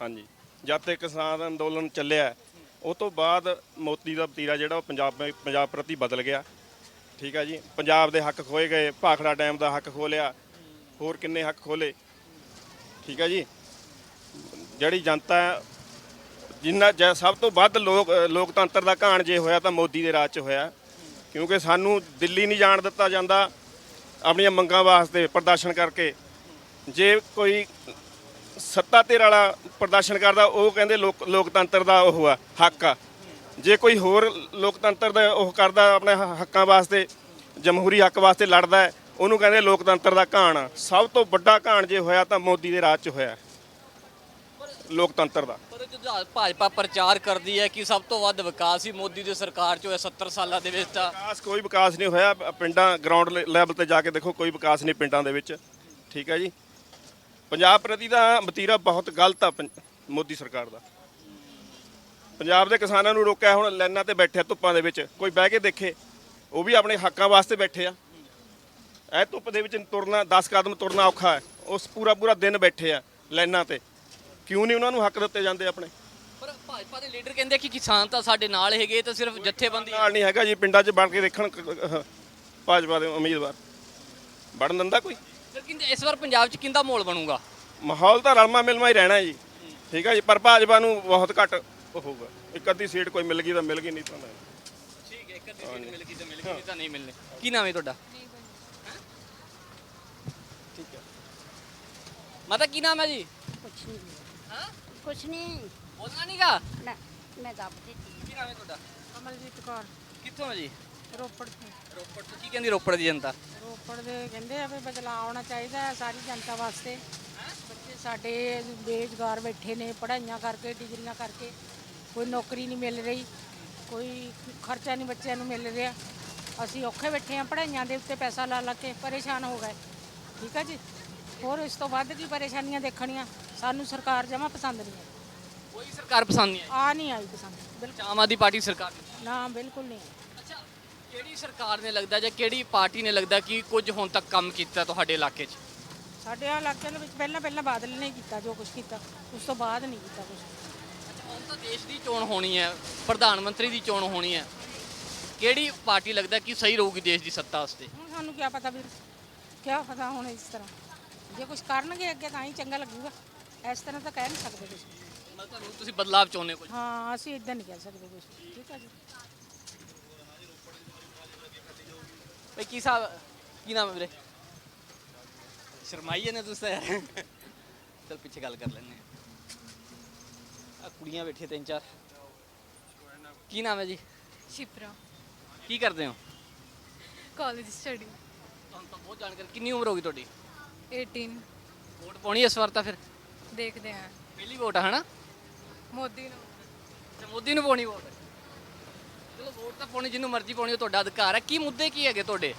ਹਾਂਜੀ। ਜਦ ਤੇ ਕਿਸਾਨ ਅੰਦੋਲਨ ਚੱਲਿਆ ਉਹ ਤੋਂ ਬਾਅਦ ਮੋਦੀ ਦਾ ਵਤੀਰਾ ਜਿਹੜਾ ਉਹ ਪੰਜਾਬ ਪੰਜਾਬ ਪ੍ਰਤੀ ਬਦਲ ਗਿਆ। ਠੀਕ ਹੈ ਜੀ? ਪੰਜਾਬ ਦੇ ਹੱਕ ਖੋਏ ਗਏ ਭਾਖੜਾ ਡੈਮ ਦਾ ਹੱਕ ਖੋਹ ਲਿਆ ਹੋਰ ਕਿੰਨੇ ਹੱਕ ਖੋਲੇ? ਠੀਕ ਹੈ ਜੀ? ਜਿਹੜੀ ਜਨਤਾ ਹੈ, ਜਿੰਨਾ ਜ- ਸਭ ਤੋਂ ਵੱਧ ਲੋਕ ਲੋਕਤੰਤਰ ਦਾ ਘਾਣ ਜੇ ਹੋਇਆ ਤਾਂ ਮੋਦੀ ਦੇ ਰਾਜ 'ਚ ਹੋਇਆ। ਕਿਉਂਕਿ ਸਾਨੂੰ ਦਿੱਲੀ ਨਹੀਂ ਜਾਣ ਦਿੱਤਾ ਜਾਂਦਾ ਆਪਣੀਆਂ ਮੰਗਾਂ ਵਾਸਤੇ ਪ੍ਰਦਰਸ਼ਨ ਕਰਕੇ ਜੇ ਕੋਈ ਸੱਤਾ ਧਿਰ ਵਾਲਾ ਪ੍ਰਦਰਸ਼ਨ ਕਰਦਾ, ਉਹ ਕਹਿੰਦੇ ਲੋਕ ਲੋਕਤੰਤਰ ਦਾ ਉਹ ਆ, ਹੱਕ ਆ ਜੇ ਕੋਈ ਹੋਰ ਲੋਕਤੰਤਰ ਦਾ ਉਹ ਕਰਦਾ, ਆਪਣੇ ਹੱਕਾਂ ਵਾਸਤੇ, ਜਮਹੂਰੀ ਹੱਕ ਵਾਸਤੇ ਲੜਦਾ ਉਹਨੂੰ ਕਹਿੰਦੇ ਲੋਕਤੰਤਰ ਦਾ ਘਾਣ ਆ। ਸਭ ਤੋਂ ਵੱਡਾ ਘਾਣ ਜੇ ਹੋਇਆ ਤਾਂ ਮੋਦੀ ਦੇ ਰਾਜ 'ਚ ਹੋਇਆ ਲੋਕਤੰਤਰ ਦਾ। ਪਰ ਜਦੋਂ ਭਾਜਪਾ ਪ੍ਰਚਾਰ ਕਰਦੀ ਹੈ ਕਿ ਸਭ ਤੋਂ ਵੱਧ ਵਿਕਾਸ ਹੀ ਮੋਦੀ ਦੀ ਸਰਕਾਰ 'ਚ ਹੋਇਆ 70 ਸਾਲਾਂ ਦੇ ਵਿੱਚ ਤਾਂ ਵਿਕਾਸ ਕੋਈ ਵਿਕਾਸ ਨਹੀਂ ਹੋਇਆ। ਪਿੰਡਾਂ ਗਰਾਊਂਡ ਲੈਵਲ ਤੇ ਜਾ ਕੇ ਦੇਖੋ ਕੋਈ ਵਿਕਾਸ ਨਹੀਂ ਪਿੰਡਾਂ ਦੇ ਵਿੱਚ। ਠੀਕ ਹੈ ਜੀ? ਪੰਜਾਬ ਪ੍ਰਤੀ ਦਾ ਵਤੀਰਾ ਬਹੁਤ ਗਲਤ ਆ ਮੋਦੀ ਸਰਕਾਰ ਦਾ। ਪੰਜਾਬ ਦੇ ਕਿਸਾਨਾਂ ਨੂੰ ਰੋਕਿਆ ਹੁਣ ਲਾਈਨਾਂ ਤੇ ਬੈਠੇ ਧੁੱਪਾਂ ਦੇ ਵਿੱਚ। ਕੋਈ ਬਹਿ ਕੇ ਦੇਖੇ ਉਹ ਵੀ ਆਪਣੇ ਹੱਕਾਂ ਵਾਸਤੇ ਬੈਠੇ ਆ। ਇਹ ਧੁੱਪ ਦੇ ਵਿੱਚ ਤੁਰਨਾ 10 ਕਦਮ ਤੁਰਨਾ ਔਖਾ ਹੈ। ਉਸ ਪੂਰਾ ਪੂਰਾ ਦਿਨ ਬੈਠੇ ਆ ਲਾਈਨਾਂ ਤੇ। ਕਿਉਂ ਨਹੀਂ ਉਹਨਾਂ ਨੂੰ ਹੱਕ ਦਿੱਤੇ ਜਾਂਦੇ ਆਪਣੇ? ਪਰ ਭਾਜਪਾ ਦੇ ਲੀਡਰ ਕਹਿੰਦੇ ਕਿ ਕਿਸਾਨ ਤਾਂ ਸਾਡੇ ਨਾਲ ਹੈਗੇ ਤਾਂ ਸਿਰਫ ਜਥੇਬੰਦੀ ਨਾਲ ਨਹੀਂ ਹੈਗਾ ਜੀ ਪਿੰਡਾਂ 'ਚ ਬਣ ਕੇ ਦੇਖਣ ਭਾਜਪਾ ਦੇ ਉਮੀਦਵਾਰ। ਵੜਨ ਦਿੰਦਾ ਕੋਈ? ਫਿਰ ਕਹਿੰਦੇ ਇਸ ਵਾਰ ਪੰਜਾਬ 'ਚ ਕਿੰਦਾ ਮਾਹੌਲ ਬਣੂਗਾ? ਮਾਹੌਲ ਤਾਂ ਰਲਮਾ ਮਿਲਮਾ ਹੀ ਰਹਿਣਾ ਜੀ। ਠੀਕ ਹੈ ਜੀ ਪਰ ਭਾਜਪਾ ਨੂੰ ਬਹੁਤ ਘੱਟ ਉਹ ਹੋਊਗਾ। ਇੱਕ ਅੱਧੀ ਸੀਟ ਕੋਈ ਮਿਲ ਗਈ ਤਾਂ ਮਿਲ ਗਈ ਨਹੀਂ ਤਾਂ ਨਹੀਂ। ਠੀਕ ਹੈ ਇੱਕ ਅੱਧੀ ਸੀਟ ਮਿਲ ਗਈ ਤਾਂ ਮਿਲ ਗਈ ਨਹੀਂ ਤਾਂ ਨਹੀਂ ਮਿਲਣੀ। ਕੀ ਨਾਮ ਹੈ ਤੁਹਾਡਾ? ਠੀਕ ਹੈ। ਮਾਤਾ ਕੀ ਨਾਮ ਹੈ ਜੀ? ਕੁਛ ਨਹੀਂ। ਹਾਂ? ਕੁਛ ਨਹੀਂ ਬੋਲਣਾ ਨਹੀਂਗਾ ਨਾ ਮੈਂ ਤਾਂ ਆਪਣੀ ਕੀ ਨਾਮ ਹੈ ਤੁਹਾਡਾ? ਕਮਲਜੀਤ ਕੌਰ। ਕਿੱਥੋਂ ਜੀ? ਰੋਪੜ ਤੋਂ। ਰੋਪੜ ਤੋਂ। ਕੀ ਕਹਿੰਦੀ ਰੋਪੜ ਦੀ ਜਨਤਾ? ਰੋਪੜ ਦੇ ਕਹਿੰਦੇ ਆ ਵੀ ਬਦਲਾਅ ਆਉਣਾ ਚਾਹੀਦਾ ਹੈ ਸਾਰੀ ਜਨਤਾ ਵਾਸਤੇ। ਬੱਚੇ ਸਾਡੇ ਬੇਰੁਜ਼ਗਾਰ ਬੈਠੇ ਨੇ ਪੜ੍ਹਾਈਆਂ ਕਰਕੇ ਡਿਗਰੀਆਂ ਕਰਕੇ। ਕੋਈ ਨੌਕਰੀ ਨਹੀਂ ਮਿਲ ਰਹੀ ਕੋਈ ਖਰਚਾ ਨਹੀਂ ਬੱਚਿਆਂ ਨੂੰ ਮਿਲ ਰਿਹਾ। ਅਸੀਂ ਔਖੇ ਬੈਠੇ ਆ ਪੜ੍ਹਾਈਆਂ ਦੇ ਉੱਤੇ ਪੈਸਾ ਲਾ ਲਾ ਕੇ ਪਰੇਸ਼ਾਨ ਹੋ ਗਏ। ਠੀਕ ਹੈ ਜੀ? ਹੋਰ ਇਸ ਤੋਂ ਵੱਧ ਕੀ ਪਰੇਸ਼ਾਨੀਆਂ ਦੇਖਣੀਆਂ? ਸਾਨੂੰ ਸਰਕਾਰ ਜਮਾ ਪਸੰਦ ਨਹੀਂ ਹੈ ਕੋਈ ਸਰਕਾਰ ਪਸੰਦ ਨਹੀਂ ਆਈ? ਆ ਨਹੀਂ ਆਈ ਪਸੰਦ। ਬਿਲਕੁਲ। ਆਮ ਆਦਮੀ ਪਾਰਟੀ ਸਰਕਾਰ। ਨਾ ਬਿਲਕੁਲ ਨਹੀਂ ਆਈ। ਅੱਛਾ ਕਿਹੜੀ ਸਰਕਾਰ ਨੇ ਲੱਗਦਾ ਜਾਂ ਕਿਹੜੀ ਪਾਰਟੀ ਨੇ ਲੱਗਦਾ ਕਿ ਕੁਝ ਹੁਣ ਤੱਕ ਕੰਮ ਕੀਤਾ ਤੁਹਾਡੇ ਇਲਾਕੇ 'ਚ? ਸਾਡੇ ਇਲਾਕੇ ਦੇ ਵਿੱਚ ਪਹਿਲਾਂ ਪਹਿਲਾਂ ਬਾਦਲ ਨੇ ਕੀਤਾ ਜੋ ਕੁਝ ਕੀਤਾ ਉਸ ਤੋਂ ਬਾਅਦ ਨਹੀਂ ਕੀਤਾ ਕੁਝ ਹੁਣ ਤਾਂ ਦੇਸ਼ ਦੀ ਚੋਣ ਹੋਣੀ ਹੈ ਪ੍ਰਧਾਨ ਮੰਤਰੀ ਦੀ ਚੋਣ ਹੋਣੀ ਹੈ। ਕਿਹੜੀ ਪਾਰਟੀ ਲੱਗਦਾ ਕਿ ਸਹੀ ਰਹੂਗੀ ਦੇਸ਼ ਦੀ ਸੱਤਾ ਵਾਸਤੇ? ਹੁਣ ਸਾਨੂੰ ਕੀ ਪਤਾ ਵੀਰ? ਕੀ ਪਤਾ ਹੁਣ ਇਸ ਤਰ੍ਹਾਂ? ਜੇ ਕੁਝ ਕਰਨਗੇ ਅੱਗੇ ਤਾਂ ਹੀ ਚੰਗਾ ਲੱਗੂਗਾ। ਇਸ ਤਰ੍ਹਾਂ ਤਾਂ ਕਹਿ ਨਹੀਂ ਸਕਦੇ ਕੁਝ ਮਤਲਬ ਤੁਹਾਨੂੰ ਤੁਸੀਂ ਬਦਲਾਅ ਚਾਹੁੰਦੇ ਹੋ ਕੁਝ ਹਾਂ ਅਸੀਂ ਇਦਾਂ ਨਹੀਂ ਕਹਿ ਸਕਦੇ ਕੁਝ ਠੀਕ ਹੈ ਜੀ। ਬਈ ਕੀ ਸਾਹਿਬ ਕੀ ਨਾਮ ਹੈ ਵੀਰੇ? ਸ਼ਰਮਾਈਏ ਨੇ ਤੁਸੀਂ ਤਾਂ ਯਾਰ। ਚਲ ਪਿੱਛੇ ਗੱਲ ਕਰ ਲੈਂਦੇ ਆ ਆ ਕੁੜੀਆਂ ਬੈਠੀਆਂ ਤਿੰਨ ਚਾਰ। ਕੀ ਨਾਮ ਹੈ ਜੀ? ਸ਼ਿਪਰਾ। ਕੀ ਕਰਦੇ ਹੋ? College study. ਤੁਹਾਨੂੰ ਤਾਂ ਬਹੁਤ ਜਾਣਕਾਰੀ ਕਿੰਨੀ ਉਮਰ ਹੋ ਗਈ ਤੁਹਾਡੀ? 18 ਵੋਟ ਪਾਉਣੀ ਇਸ ਵਾਰ ਤਾਂ ਫਿਰ? ਦੇਖਦੇ ਹਾਂ। ਪਹਿਲੀ ਵੋਟ ਹਨਾ? ਮੋਦੀ ਨੂੰ। ਤੇ ਮੋਦੀ ਨੂੰ ਪਾਉਣੀ ਵੋਟ। ਚਲੋ ਵੋਟ ਤਾਂ ਪਾਉਣੀ ਜਿਹਨੂੰ ਮਰਜ਼ੀ ਪਾਉਣੀ ਉਹ ਤੁਹਾਡਾ ਅਧਿਕਾਰ ਹੈ। ਕੀ ਮੁੱਦੇ ਕੀ ਹੈਗੇ ਤੁਹਾਡੇ?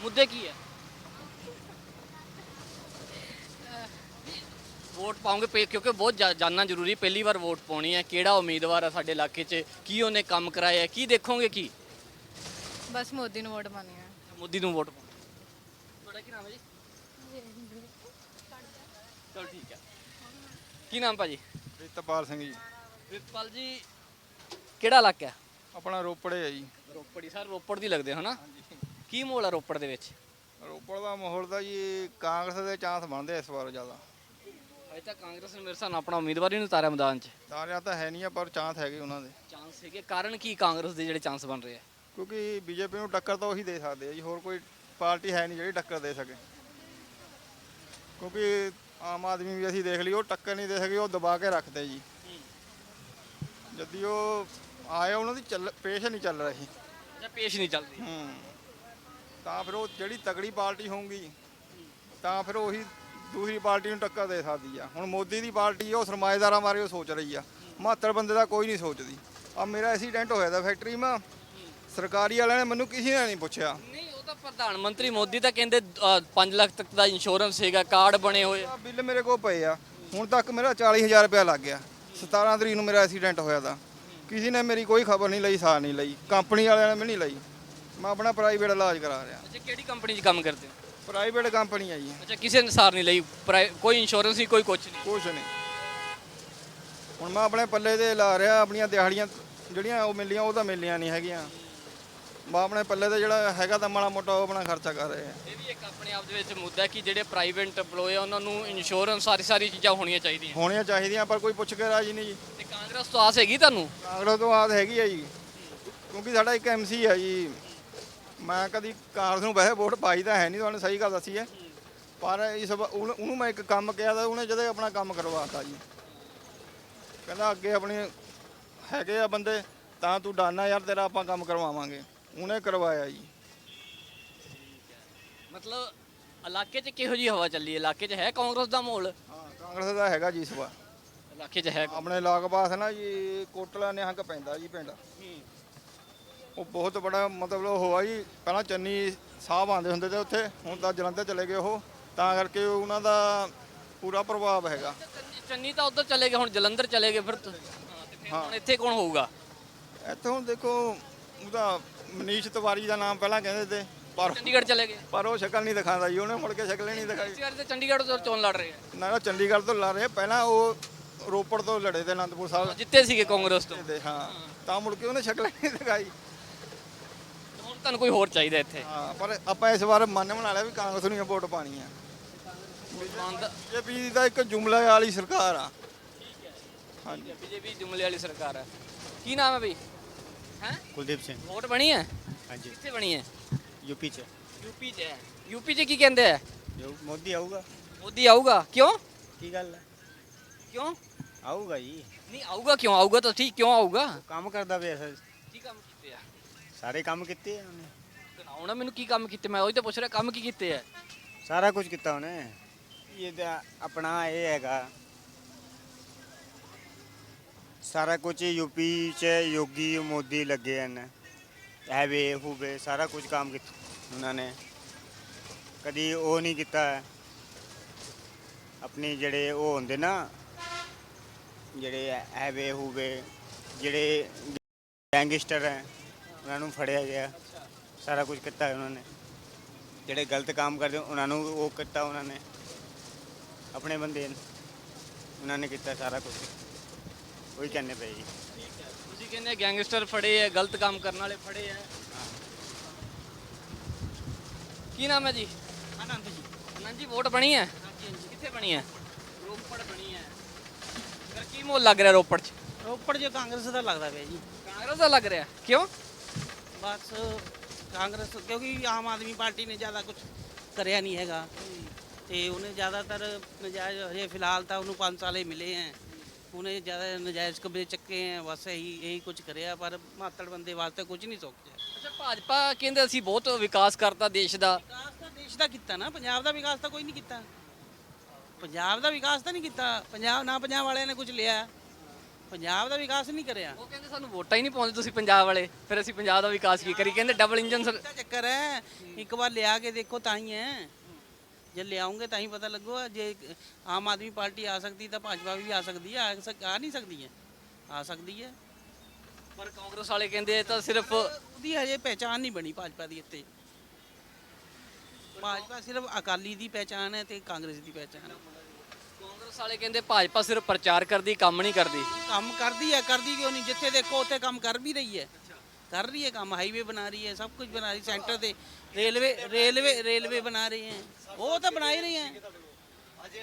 ਮੁੱਦੇ ਕੀ ਹੈ? ਵੋਟ ਪਾਉਂਗੇ ਪੇ- ਕਿਉਂਕਿ ਬਹੁਤ ਜਾ- ਜਾਣਨਾ ਜ਼ਰੂਰੀ। ਪਹਿਲੀ ਵਾਰ ਵੋਟ ਪਾਉਣੀ ਹੈ। ਕਿਹੜਾ ਉਮੀਦਵਾਰ ਹੈ ਸਾਡੇ ਇਲਾਕੇ 'ਚ? ਕੀ ਉਹਨੇ ਕੰਮ ਕਰਾਇਆ ਹੈ, ਕੀ ਦੇਖੋਗੇ ਕੀ? ਬਸ ਮੋਦੀ ਨੂੰ ਵੋਟ ਪਾਣੀ ਹੈ। ਮੋਦੀ ਨੂੰ ਵੋਟ ਪਾਉਣੀ ਕੀ ਨਾਮ ਹੈ ਜੀ ਚਲੋ ਠੀਕ ਹੈ ਕੀ ਨਾਮ ਭਾਜੀ? ਪ੍ਰਿਤਪਾਲ ਸਿੰਘ ਜੀ। ਪ੍ਰਿਤਪਾਲ ਜੀ ਕਿਹੜਾ ਇਲਾਕਾ ਹੈ? ਆਪਣਾ ਰੋਪੜੇ ਆ ਜੀ। ਰੋਪੜੀ ਸਰ ਰੋਪੜ ਦੀ ਲੱਗਦੇ ਹੋ ਨਾ ਕੀ ਮੋਲ ਆ ਰੋਪੜ ਦੇ ਵਿੱਚ? ਰੋਪੜ ਦਾ ਮਾਹੌਲ ਤਾਂ ਜੀ ਕਾਂਗਰਸ ਦੇ ਚਾਂਸ ਬਣਦੇ ਆ ਇਸ ਵਾਰ ਜ਼ਿਆਦਾ। ਅਜੇ ਤਾਂ ਕਾਂਗਰਸ ਨੇ ਮੇਰੇ ਨਾਲ ਆਪਣਾ ਉਮੀਦਵਾਰ ਹੀ ਨਹੀਂ ਉਤਾਰਿਆ ਮੈਦਾਨ 'ਚ। ਤਾਰਿਆ ਤਾਂ ਹੈ ਨਹੀਂ ਆ ਪਰ ਚਾਂਸ ਹੈਗੇ ਉਹਨਾਂ ਦੇ। ਚਾਂਸ ਹੈਗੇ ਕਾਰਨ ਕੀ ਕਾਂਗਰਸ ਦੇ ਜਿਹੜੇ ਚਾਂਸ ਬਣ ਰਹੇ ਆ? ਕਿਉਂਕਿ ਬੀਜੇਪੀ ਨੂੰ ਟੱਕਰ ਤਾਂ ਉਹੀ ਦੇ ਸਕਦੇ ਆ ਜੀ ਹੋਰ ਕੋਈ ਪਾਰਟੀ ਹੈ ਨਹੀਂ ਜਿਹੜੀ ਟੱਕਰ ਦੇ ਸਕੇ। ਕਿਉਂਕਿ ਆਮ ਆਦਮੀ ਵੀ ਅਸੀਂ ਦੇਖ ਲਈ ਉਹ ਟੱਕਰ ਨਹੀਂ ਦੇ ਸਕੇ ਉਹ ਦਬਾ ਕੇ ਰੱਖਦੇ ਜੀ। ਜਦੀ ਉਹ ਆਏ ਉਹਨਾਂ ਦੀ ਚੱਲ ਪੇਸ਼ ਨਹੀਂ ਚੱਲ ਰਹੀ। ਜਾਂ ਪੇਸ਼ ਨਹੀਂ ਚੱਲਦੀ। ਹੂੰ। ਤਾਂ ਫਿਰ ਉਹ ਜਿਹੜੀ ਤਗੜੀ ਪਾਰਟੀ ਹੋਊਗੀ ਤਾਂ ਫਿਰ ਉਹੀ ਦੂਸਰੀ ਪਾਰਟੀ ਨੂੰ ਟੱਕਰ ਦੇ ਸਕਦੀ ਆ। ਹੁਣ ਮੋਦੀ ਦੀ ਪਾਰਟੀ ਉਹ ਸਰਮਾਏਦਾਰਾਂ ਬਾਰੇ ਉਹ ਸੋਚ ਰਹੀ ਆ। ਮਹੱਤਰ ਬੰਦੇ ਦਾ ਕੋਈ ਨਹੀਂ ਸੋਚਦੀ। ਆ ਮੇਰਾ ਐਕਸੀਡੈਂਟ ਹੋਇਆ ਦਾ ਫੈਕਟਰੀ 'ਮਾ ਸਰਕਾਰੀ ਵਾਲਿਆਂ ਨੇ ਮੈਨੂੰ ਕਿਸੇ ਨੇ ਨਹੀਂ ਪੁੱਛਿਆ। ਪ੍ਰਧਾਨ ਮੰਤਰੀ ਮੋਦੀ ਤਾਂ ਕਹਿੰਦੇ 5 ਲੱਖ ਤੱਕ ਦਾ ਇੰਸ਼ੋਰੈਂਸ ਹੈਗਾ ਕਾਰਡ ਬਣੇ ਹੋਏ। ਆ ਬਿੱਲ ਮੇਰੇ ਕੋਲ ਪਏ ਆ। ਹੁਣ ਤੱਕ ਮੇਰਾ 40000 ਰੁਪਇਆ ਲੱਗ ਗਿਆ। 17 ਤਰੀਕ ਨੂੰ ਮੇਰਾ ਐਕਸੀਡੈਂਟ ਹੋਇਆ ਦਾ ਕਿਸੇ ਨੇ ਮੇਰੀ ਕੋਈ ਖਬਰ ਨਹੀਂ ਲਈ ਸਾਰ ਨਹੀਂ ਲਈ। ਕੰਪਨੀ ਵਾਲਿਆਂ ਨੇ ਵੀ ਨਹੀਂ ਲਈ। ਮੈਂ ਆਪਣਾ ਪ੍ਰਾਈਵੇਟ ਇਲਾਜ ਕਰਾ ਰਿਹਾ। ਅੱਛਾ ਕਿਹੜੀ ਕੰਪਨੀ 'ਚ ਕੰਮ ਕਰਦੇ ਹੋ? ਪ੍ਰਾਈਵੇਟ ਕੰਪਨੀ ਆ ਜੀ। ਅੱਛਾ ਕਿਸੇ ਨੇ ਸਾਰ ਨਹੀਂ ਲਈ। ਕੋਈ ਇੰਸ਼ੋਰੈਂਸ ਨਹੀਂ ਕੋਈ ਕੁਛ ਨਹੀਂ। ਕੁਛ ਨਹੀਂ। ਹੁਣ ਮੈਂ ਆਪਣੇ ਪੱਲੇ ਤੇ ਲਾ ਰਿਹਾ ਆਪਣੀਆਂ ਦਿਹਾੜੀਆਂ ਜਿਹੜੀਆਂ ਉਹ ਮਿਲੀਆਂ ਉਹ ਤਾਂ ਮਿਲੀਆਂ ਨਹੀਂ ਹੈਗੀਆਂ। ਆਪਣੇ ਪੱਲੇ ਤੇ ਜਿਹੜਾ ਹੈਗਾ ਤਾਂ ਮਾੜਾ ਮੋਟਾ ਉਹ ਆਪਣਾ ਖਰਚਾ ਕਰ ਰਹੇ ਆ। ਇਹ ਵੀ ਇੱਕ ਆਪਣੇ ਆਪ ਦੇ ਵਿੱਚ ਮੁੱਦਾ ਹੈ ਕਿ ਜਿਹੜੇ ਪ੍ਰਾਈਵੇਟ EMPLOYE ਆ ਉਹਨਾਂ ਨੂੰ ਇੰਸ਼ੋਰੈਂਸ ਸਾਰੀ ਸਾਰੀ ਚੀਜ਼ਾਂ ਹੋਣੀਆਂ ਚਾਹੀਦੀਆਂ। ਹੋਣੀਆਂ ਚਾਹੀਦੀਆਂ ਪਰ ਕੋਈ ਪੁੱਛ ਕੇ ਰਾਜੀ ਨਹੀਂ ਜੀ। ਤੇ ਕਾਂਗਰਸ ਤੋਂ ਆਸ ਹੈਗੀ ਤੁਹਾਨੂੰ? ਕਾਂਗਰਸ ਤੋਂ ਆਦ ਹੈਗੀ ਆ ਜੀ। ਕਿਉਂਕਿ ਸਾਡਾ ਇੱਕ ਐਮਸੀ ਆ ਜੀ। ਮੈਂ ਕਦੀ ਕਾਂਗਰਸ ਨੂੰ ਵੈਸੇ ਵੋਟ ਪਾਈ ਤਾਂ ਹੈ ਨਹੀਂ ਤੁਹਾਨੂੰ ਸਹੀ ਗੱਲ ਦੱਸੀ ਹੈ। ਪਰ ਇਸ ਵਾ- ਉਹਨੂੰ ਉਹਨੂੰ ਮੈਂ ਇੱਕ ਕੰਮ ਕਿਹਾ ਤਾਂ ਉਹਨੇ ਜਦੇ ਆਪਣਾ ਕੰਮ ਕਰਵਾਤਾ ਜੀ। ਕਹਿੰਦਾ ਅੱਗੇ ਆਪਣੇ ਹੈਗੇ ਆ ਬੰਦੇ ਤਾਂ ਤੂੰ ਡਾਨਾ ਯਾਰ ਤੇਰਾ ਆਪਾਂ ਕੰਮ ਕਰਵਾਵਾਂਗੇ। ਉਹਨੇ ਕਰਵਾਇਆ ਜੀ। ਮਤਲਬ ਇਲਾਕੇ 'ਚ ਕਿਹੋ ਜੀ ਹਵਾ ਚੱਲੀ? ਹੈ ਇਲਾਕੇ 'ਚ ਹੈ ਕਾਂਗਰਸ ਦਾ ਮਾਹੌਲ? ਹਾਂ ਕਾਂਗਰਸ ਦਾ ਹੈਗਾ ਜੀ ਇਸ ਵਾਰ। ਇਲਾਕੇ 'ਚ ਹੈ ਆਪਣੇ ਲਾਗ ਪਾਸ ਨਾ ਜੀ ਕੋਟਲਾ ਨਿਹੰਗ ਪੈਂਦਾ ਜੀ ਪਿੰਡ। ਉਹ ਬਹੁਤ ਬੜਾ ਮਤਲਬ ਉਹ ਹੋਆ ਜੀ। ਪਹਿਲਾਂ ਚੰਨੀ ਸਾਹਿਬ ਆਉਂਦੇ ਹੁੰਦੇ ਤੇ ਉੱਥੇ ਹੁਣ ਤਾਂ ਜਲੰਧਰ ਚਲੇ ਗਏ ਉਹ। ਤਾਂ ਕਰਕੇ ਉਹਨਾਂ ਦਾ ਪੂਰਾ ਪ੍ਰਭਾਵ ਹੈਗਾ। ਚੰਨੀ- ਤਾਂ ਉਧਰ ਚਲੇ ਗਏ ਹੁਣ ਜਲੰਧਰ ਚਲੇ ਗਏ ਫਿਰ ਹਾਂ, ਤੇ ਫਿਰ ਹੁਣ ਇੱਥੇ ਕੌਣ ਹੋਊਗਾ? ਇੱਥੇ ਹੁਣ ਦੇਖੋ ਉਹਦਾ ਮਨੀਸ਼ ਤਿਵਾਰੀ ਦਾ ਨਾਮ ਪਹਿਲਾਂ ਕਹਿੰਦੇ ਤੇ ਪਰ ਚੰਡੀਗੜ੍ਹ ਚਲੇ ਗਏ? ਪਰ ਉਹ ਸ਼ਕਲ ਨਹੀਂ ਦਿਖਾਉਂਦਾ ਜੀ ਉਹਨੇ ਮੁੜ ਕੇ ਸ਼ਕਲ ਹੀ ਨਹੀਂ ਦਿਖਾਈ। ਤੇ ਚੰਡੀਗੜ੍ਹ ਤੋਂ ਚੋਣ ਲੜ ਰਹੇ ਆ। ਨਾ ਉਹ ਚੰਡੀਗੜ੍ਹ ਤੋਂ ਲੜ ਰਹੇ ਪਹਿਲਾਂ ਉਹ ਰੋਪੜ ਤੋਂ ਲੜੇ ਤੇ ਅਨੰਦਪੁਰ ਸਾਹਿਬ। ਜਿੱਤੇ ਸੀਗੇ ਕਾਂਗਰਸ ਤੋਂ। ਹਾਂ। ਤਾਂ ਮੁੜ ਕੇ ਉਹਨੇ ਸ਼ਕਲ ਹੀ ਨਹੀਂ ਦਿਖਾਈ। ਹੁਣ ਤੁਹਾਨੂੰ ਕੋਈ ਹੋਰ ਚਾਹੀਦਾ ਇੱਥੇ? ਹਾਂ ਪਰ ਆਪਾਂ ਇਸ ਵਾਰ ਮਨ ਬਣਾ ਲਿਆ ਵੀ ਕਾਂਗਰਸ ਨੂੰ ਹੀ ਵੋਟ ਪਾਣੀ ਆ। ਬੀਜੇਪੀ ਦਾ ਇੱਕ ਜੁਮਲਾ ਵਾਲੀ ਸਰਕਾਰ ਆ। ਹਾਂਜੀ ਬੀਜੇਪੀ ਜੁਮਲੇ ਵਾਲੀ ਸਰਕਾਰ ਹੈ ਕੀ ਨਾਮ ਹੈ ਬਈ? ਹੈ? ਕੁਲਦੀਪ ਸਿੰਘ। ਵੋਟ ਬਣੀ ਹੈ? ਹਾਂਜੀ। ਕਿੱਥੇ ਬਣੀ ਹੈ? ਯੂਪੀ ਚ। ਯੂਪੀ 'ਚ ਹੈ। ਯੂਪੀ 'ਚ ਕੀ ਕਹਿੰਦੇ ਆ ਜੋ ਮੋਦੀ ਆਊਗਾ। ਮੋਦੀ ਆਊਗਾ। ਕਿਉਂ? ਕੀ ਗੱਲ ਹੈ? ਕਿਉਂ? ਆਊਗਾ ਜੀ। ਨਹੀਂ ਆਊਗਾ ਕਿਉਂ? ਆਊਗਾ ਤਾਂ ਠੀਕ। ਕਿਉਂ ਆਊਗਾ? ਕੰਮ ਕਰਦਾ ਪਿਆ ਸਰ। ਕੀ ਕੰਮ ਕੀਤੇ ਆ? ਸਾਰੇ ਕੰਮ ਕੀਤੇ ਆ ਉਹਨੇ। ਸੁਣਾਓ ਨਾ ਮੈਨੂੰ ਕੀ ਕੰਮ ਕੀਤੇ? ਮੈਂ ਉਹੀ ਤਾਂ ਪੁੱਛ ਰਿਹਾ ਕੰਮ ਕੀ ਕੀਤੇ ਆ? ਸਾਰਾ ਕੁਝ ਕੀਤਾ ਉਹਨੇ। ਇਹ ਤਾਂ ਆਪਣਾ ਇਹ ਹੈਗਾ। ਸਾਰਾ ਕੁਝ ਯੂਪੀ ਚ ਯੋਗੀ, ਮੋਦੀ ਲੱਗੇ ਹਨ। ਹੈਵੇ ਹੂਵੇ, ਸਾਰਾ ਕੁਝ ਕੰਮ ਕੀਤਾ ਉਹਨਾਂ ਨੇ। ਕਦੀ ਉਹ ਨਹੀਂ ਕੀਤਾ। ਆਪਣੀ ਜਿਹੜੇ ਉਹ ਹੁੰਦੇ ਨਾ, ਜਿਹੜੇ ਹੈਵੇ ਹੂਵੇ, ਜਿਹੜੇ ਗੈਂਗਸਟਰ ਹੈ, ਉਹਨਾਂ ਨੂੰ ਫੜਿਆ ਗਿਆ। ਸਾਰਾ ਕੁਝ ਕੀਤਾ ਉਹਨਾਂ ਨੇ। ਜਿਹੜੇ ਗਲਤ ਕੰਮ ਕਰਦੇ, ਉਹਨਾਂ ਨੂੰ ਉਹ ਕੀਤਾ ਉਹਨਾਂ ਨੇ। ਆਪਣੇ ਬੰਦੇ ਨੇ। ਉਹਨਾਂ ਨੇ ਕੀਤਾ ਸਾਰਾ ਕੁਝ ਉਹੀ ਕਹਿੰਦੇ ਪਏ ਜੀ। ਤੁਸੀਂ ਕਹਿੰਦੇ ਗੈਂਗਸਟਰ ਫੜੇ ਆ ਗਲਤ ਕੰਮ ਕਰਨ ਵਾਲੇ ਫੜੇ ਆ। ਕੀ ਨਾਮ ਹੈ ਜੀ? ਆਨੰਦ ਜੀ। ਆਨੰਦ ਜੀ ਵੋਟ ਬਣੀ ਹੈ? ਕਿੱਥੇ ਬਣੀ ਹੈ? ਰੋਪੜ ਬਣੀ ਹੈ। ਫਿਰ ਕੀ ਮੋਲ ਲੱਗ ਰਿਹਾ ਰੋਪੜ 'ਚ? ਰੋਪੜ ਜੋ ਕਾਂਗਰਸ ਦਾ ਲੱਗਦਾ ਪਿਆ ਜੀ। ਕਾਂਗਰਸ ਦਾ ਲੱਗ ਰਿਹਾ। ਕਿਉਂ? ਬਸ ਕਾਂਗਰਸ ਕਿਉਂਕਿ ਆਮ ਆਦਮੀ ਪਾਰਟੀ ਨੇ ਜ਼ਿਆਦਾ ਕੁਝ ਕਰਿਆ ਨਹੀਂ ਹੈਗਾ। ਤੇ ਉਹਨੇ ਜ਼ਿਆਦਾਤਰ ਨਜਾਇਜ਼ ਹਜੇ ਫਿਲਹਾਲ ਤਾਂ ਉਹਨੂੰ 5 ਸਾਲੇ ਮਿਲੇ ਹੈ। ਉਹਨੇ ਜ਼ਿਆਦਾ ਨਜਾਇਜ਼ ਕਬਜ਼ੇ ਚੱਕੇ ਹੈ ਬਸ ਇਹੀ ਇਹੀ ਕੁਝ ਕਰਿਆ ਪਰ ਮਾਤੜ ਬੰਦੇ ਵਾਸਤੇ ਕੁਝ ਨਹੀਂ ਸੋਚਿਆ ਅੱਛਾ ਭਾਜਪਾ ਕਹਿੰਦੇ ਅਸੀਂ ਬਹੁਤ ਵਿਕਾਸ ਕਰਤਾ ਦੇਸ਼ ਦਾ। ਵਿਕਾਸ ਤਾਂ ਦੇਸ਼ ਦਾ ਕੀਤਾ ਨਾ ਪੰਜਾਬ ਦਾ ਵਿਕਾਸ ਤਾਂ ਕੋਈ ਨਹੀਂ ਕੀਤਾ। ਪੰਜਾਬ ਦਾ ਵਿਕਾਸ ਤਾਂ ਨਹੀਂ ਕੀਤਾ ਪੰਜਾਬ ਨਾ ਪੰਜਾਬ ਵਾਲਿਆਂ ਨੇ ਕੁਝ ਲਿਆ। ਪੰਜਾਬ ਦਾ ਵਿਕਾਸ ਨਹੀਂ ਕਰਿਆ। ਉਹ ਕਹਿੰਦੇ ਸਾਨੂੰ ਵੋਟਾਂ ਹੀ ਨਹੀਂ ਪਾਉਂਦੇ ਤੁਸੀਂ ਪੰਜਾਬ ਵਾਲੇ ਫਿਰ ਅਸੀਂ ਪੰਜਾਬ ਦਾ ਵਿਕਾਸ ਕੀ ਕਰੀ ਕਹਿੰਦੇ ਡਬਲ ਇੰਜਨ ਚੱਕਰ ਹੈ ਇੱਕ ਵਾਰ ਲਿਆ ਕੇ ਦੇਖੋ ਤਾਂ ਹੀ ਹੈ। ਜੇ ਲਿਆਉਂਗੇ ਤਾਂ ਹੀ ਪਤਾ ਲੱਗੂਗਾ। ਜੇ ਆਮ ਆਦਮੀ ਪਾਰਟੀ ਆ ਸਕਦੀ ਤਾਂ ਭਾਜਪਾ ਵੀ ਆ ਸਕਦੀ ਹੈ। ਆ ਸਕ- ਆ ਨਹੀਂ ਸਕਦੀ ਹੈ। ਆ ਸਕਦੀ ਹੈ। ਪਰ ਕਾਂਗਰਸ ਵਾਲੇ ਕਹਿੰਦੇ ਇਹ ਤਾਂ ਸਿਰਫ ਉਹਦੀ ਹਜੇ ਪਹਿਚਾਨ ਨਹੀਂ ਬਣੀ ਭਾਜਪਾ ਦੀ ਇੱਥੇ। ਭਾਜਪਾ ਸਿਰਫ ਅਕਾਲੀ ਦੀ ਪਹਿਚਾਨ ਹੈ ਤੇ ਕਾਂਗਰਸ ਦੀ ਪਹਿਚਾਨ ਹੈ। ਕਾਂਗਰਸ ਵਾਲੇ ਕਹਿੰਦੇ ਭਾਜਪਾ ਸਿਰਫ ਪ੍ਰਚਾਰ ਕਰਦੀ ਕੰਮ ਨਹੀਂ ਕਰਦੀ। ਕੰਮ ਕਰਦੀ ਹੈ ਕਰਦੀ ਕਿਉਂ ਨਹੀਂ? ਜਿੱਥੇ ਦੇਖੋ ਉੱਥੇ ਕੰਮ ਕਰ ਵੀ ਰਹੀ ਹੈ। ਕਰ ਰਹੀ ਹੈ ਕੰਮ ਹਾਈਵੇ ਬਣਾ ਰਹੀ ਹੈ ਸਭ ਕੁਝ ਬਣਾ ਰਹੀ ਸੈਂਟਰ ਤੇ ਰੇਲਵੇ ਰੇਲਵੇ ਰੇਲਵੇ ਬਣਾ ਰਹੇ ਹੈ। ਉਹ ਤਾਂ ਬਣਾ ਹੀ ਰਹੇ ਹੈ।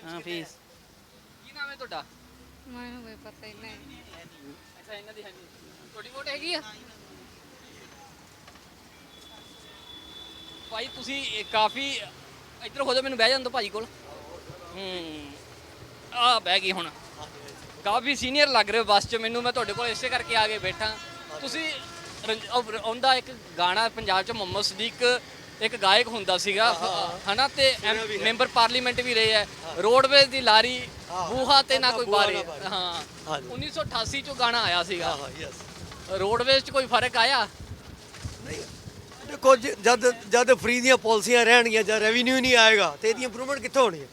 ਹਾਂ ਫੀਸ ਕੀ ਨਾਮ ਹੈ ਤੁਹਾਡਾ? ਮੈਨੂੰ ਕੋਈ ਪਤਾ ਹੀ ਨਹੀਂ। ਅੱਛਾ ਇਹਨਾਂ ਦੀ ਹੈ ਨਹੀਂ ਤੁਹਾਡੀ ਵੋਟ ਹੈਗੀ ਆ? ਭਾਈ ਤੁਸੀਂ ਇਹ ਕਾਫੀ ਇੱਧਰ ਹੋ ਜਾ ਮੈਨੂੰ ਬਹਿ ਜਾਣ ਦਿਓ ਭਾਈ ਕੋਲ। ਹੂੰ। ਆ ਬਹਿ ਗਈ ਹੁਣ। ਕਾਫੀ ਸੀਨੀਅਰ ਲੱਗ ਰਹੇ ਹੋ ਬੱਸ 'ਚ। ਮੈਨੂੰ ਮੈਂ ਤੁਹਾਡੇ ਕੋਲ ਇਸੇ ਕਰਕੇ ਆ ਕੇ ਬੈਠਾ। ਤੁਸੀਂ ਰੰਜ- ਉਹ ਉਹਦਾ ਇੱਕ ਗਾਣਾ ਪੰਜਾਬ 'ਚ ਮੁਹੰਮਦ ਸਦੀਕ ਇੱਕ ਗਾਇਕ ਹੁੰਦਾ ਸੀਗਾ ਹਨਾ ਤੇ ਮੈਂਬਰ ਪਾਰਲੀਮੈਂਟ ਵੀ ਰਹੇ ਹੈ। ਰੋਡਵੇਜ਼ ਦੀ ਲਾਰੀ ਬੂਹਾ ਤੇ ਨਾ ਕੋਈ ਬਾਰੀ। ਹਾਂ। 1988 'ਚੋਂ ਗਾਣਾ ਆਇਆ ਸੀਗਾ। ਰੋਡਵੇਜ਼ 'ਚ ਕੋਈ ਫ਼ਰਕ ਆਇਆ? ਦੇਖੋ ਜ- ਜਦ ਜਦ ਫ੍ਰੀ ਦੀਆਂ ਪਾਲਿਸੀਆਂ ਰਹਿਣਗੀਆਂ ਜਾਂ ਰੈਵਨਿਊ ਨਹੀਂ ਆਏਗਾ ਤੇ ਇਹਦੀ ਇੰਪਰੂਵਮੈਂਟ ਕਿੱਥੋਂ ਹੋਣੀ ਹੈ?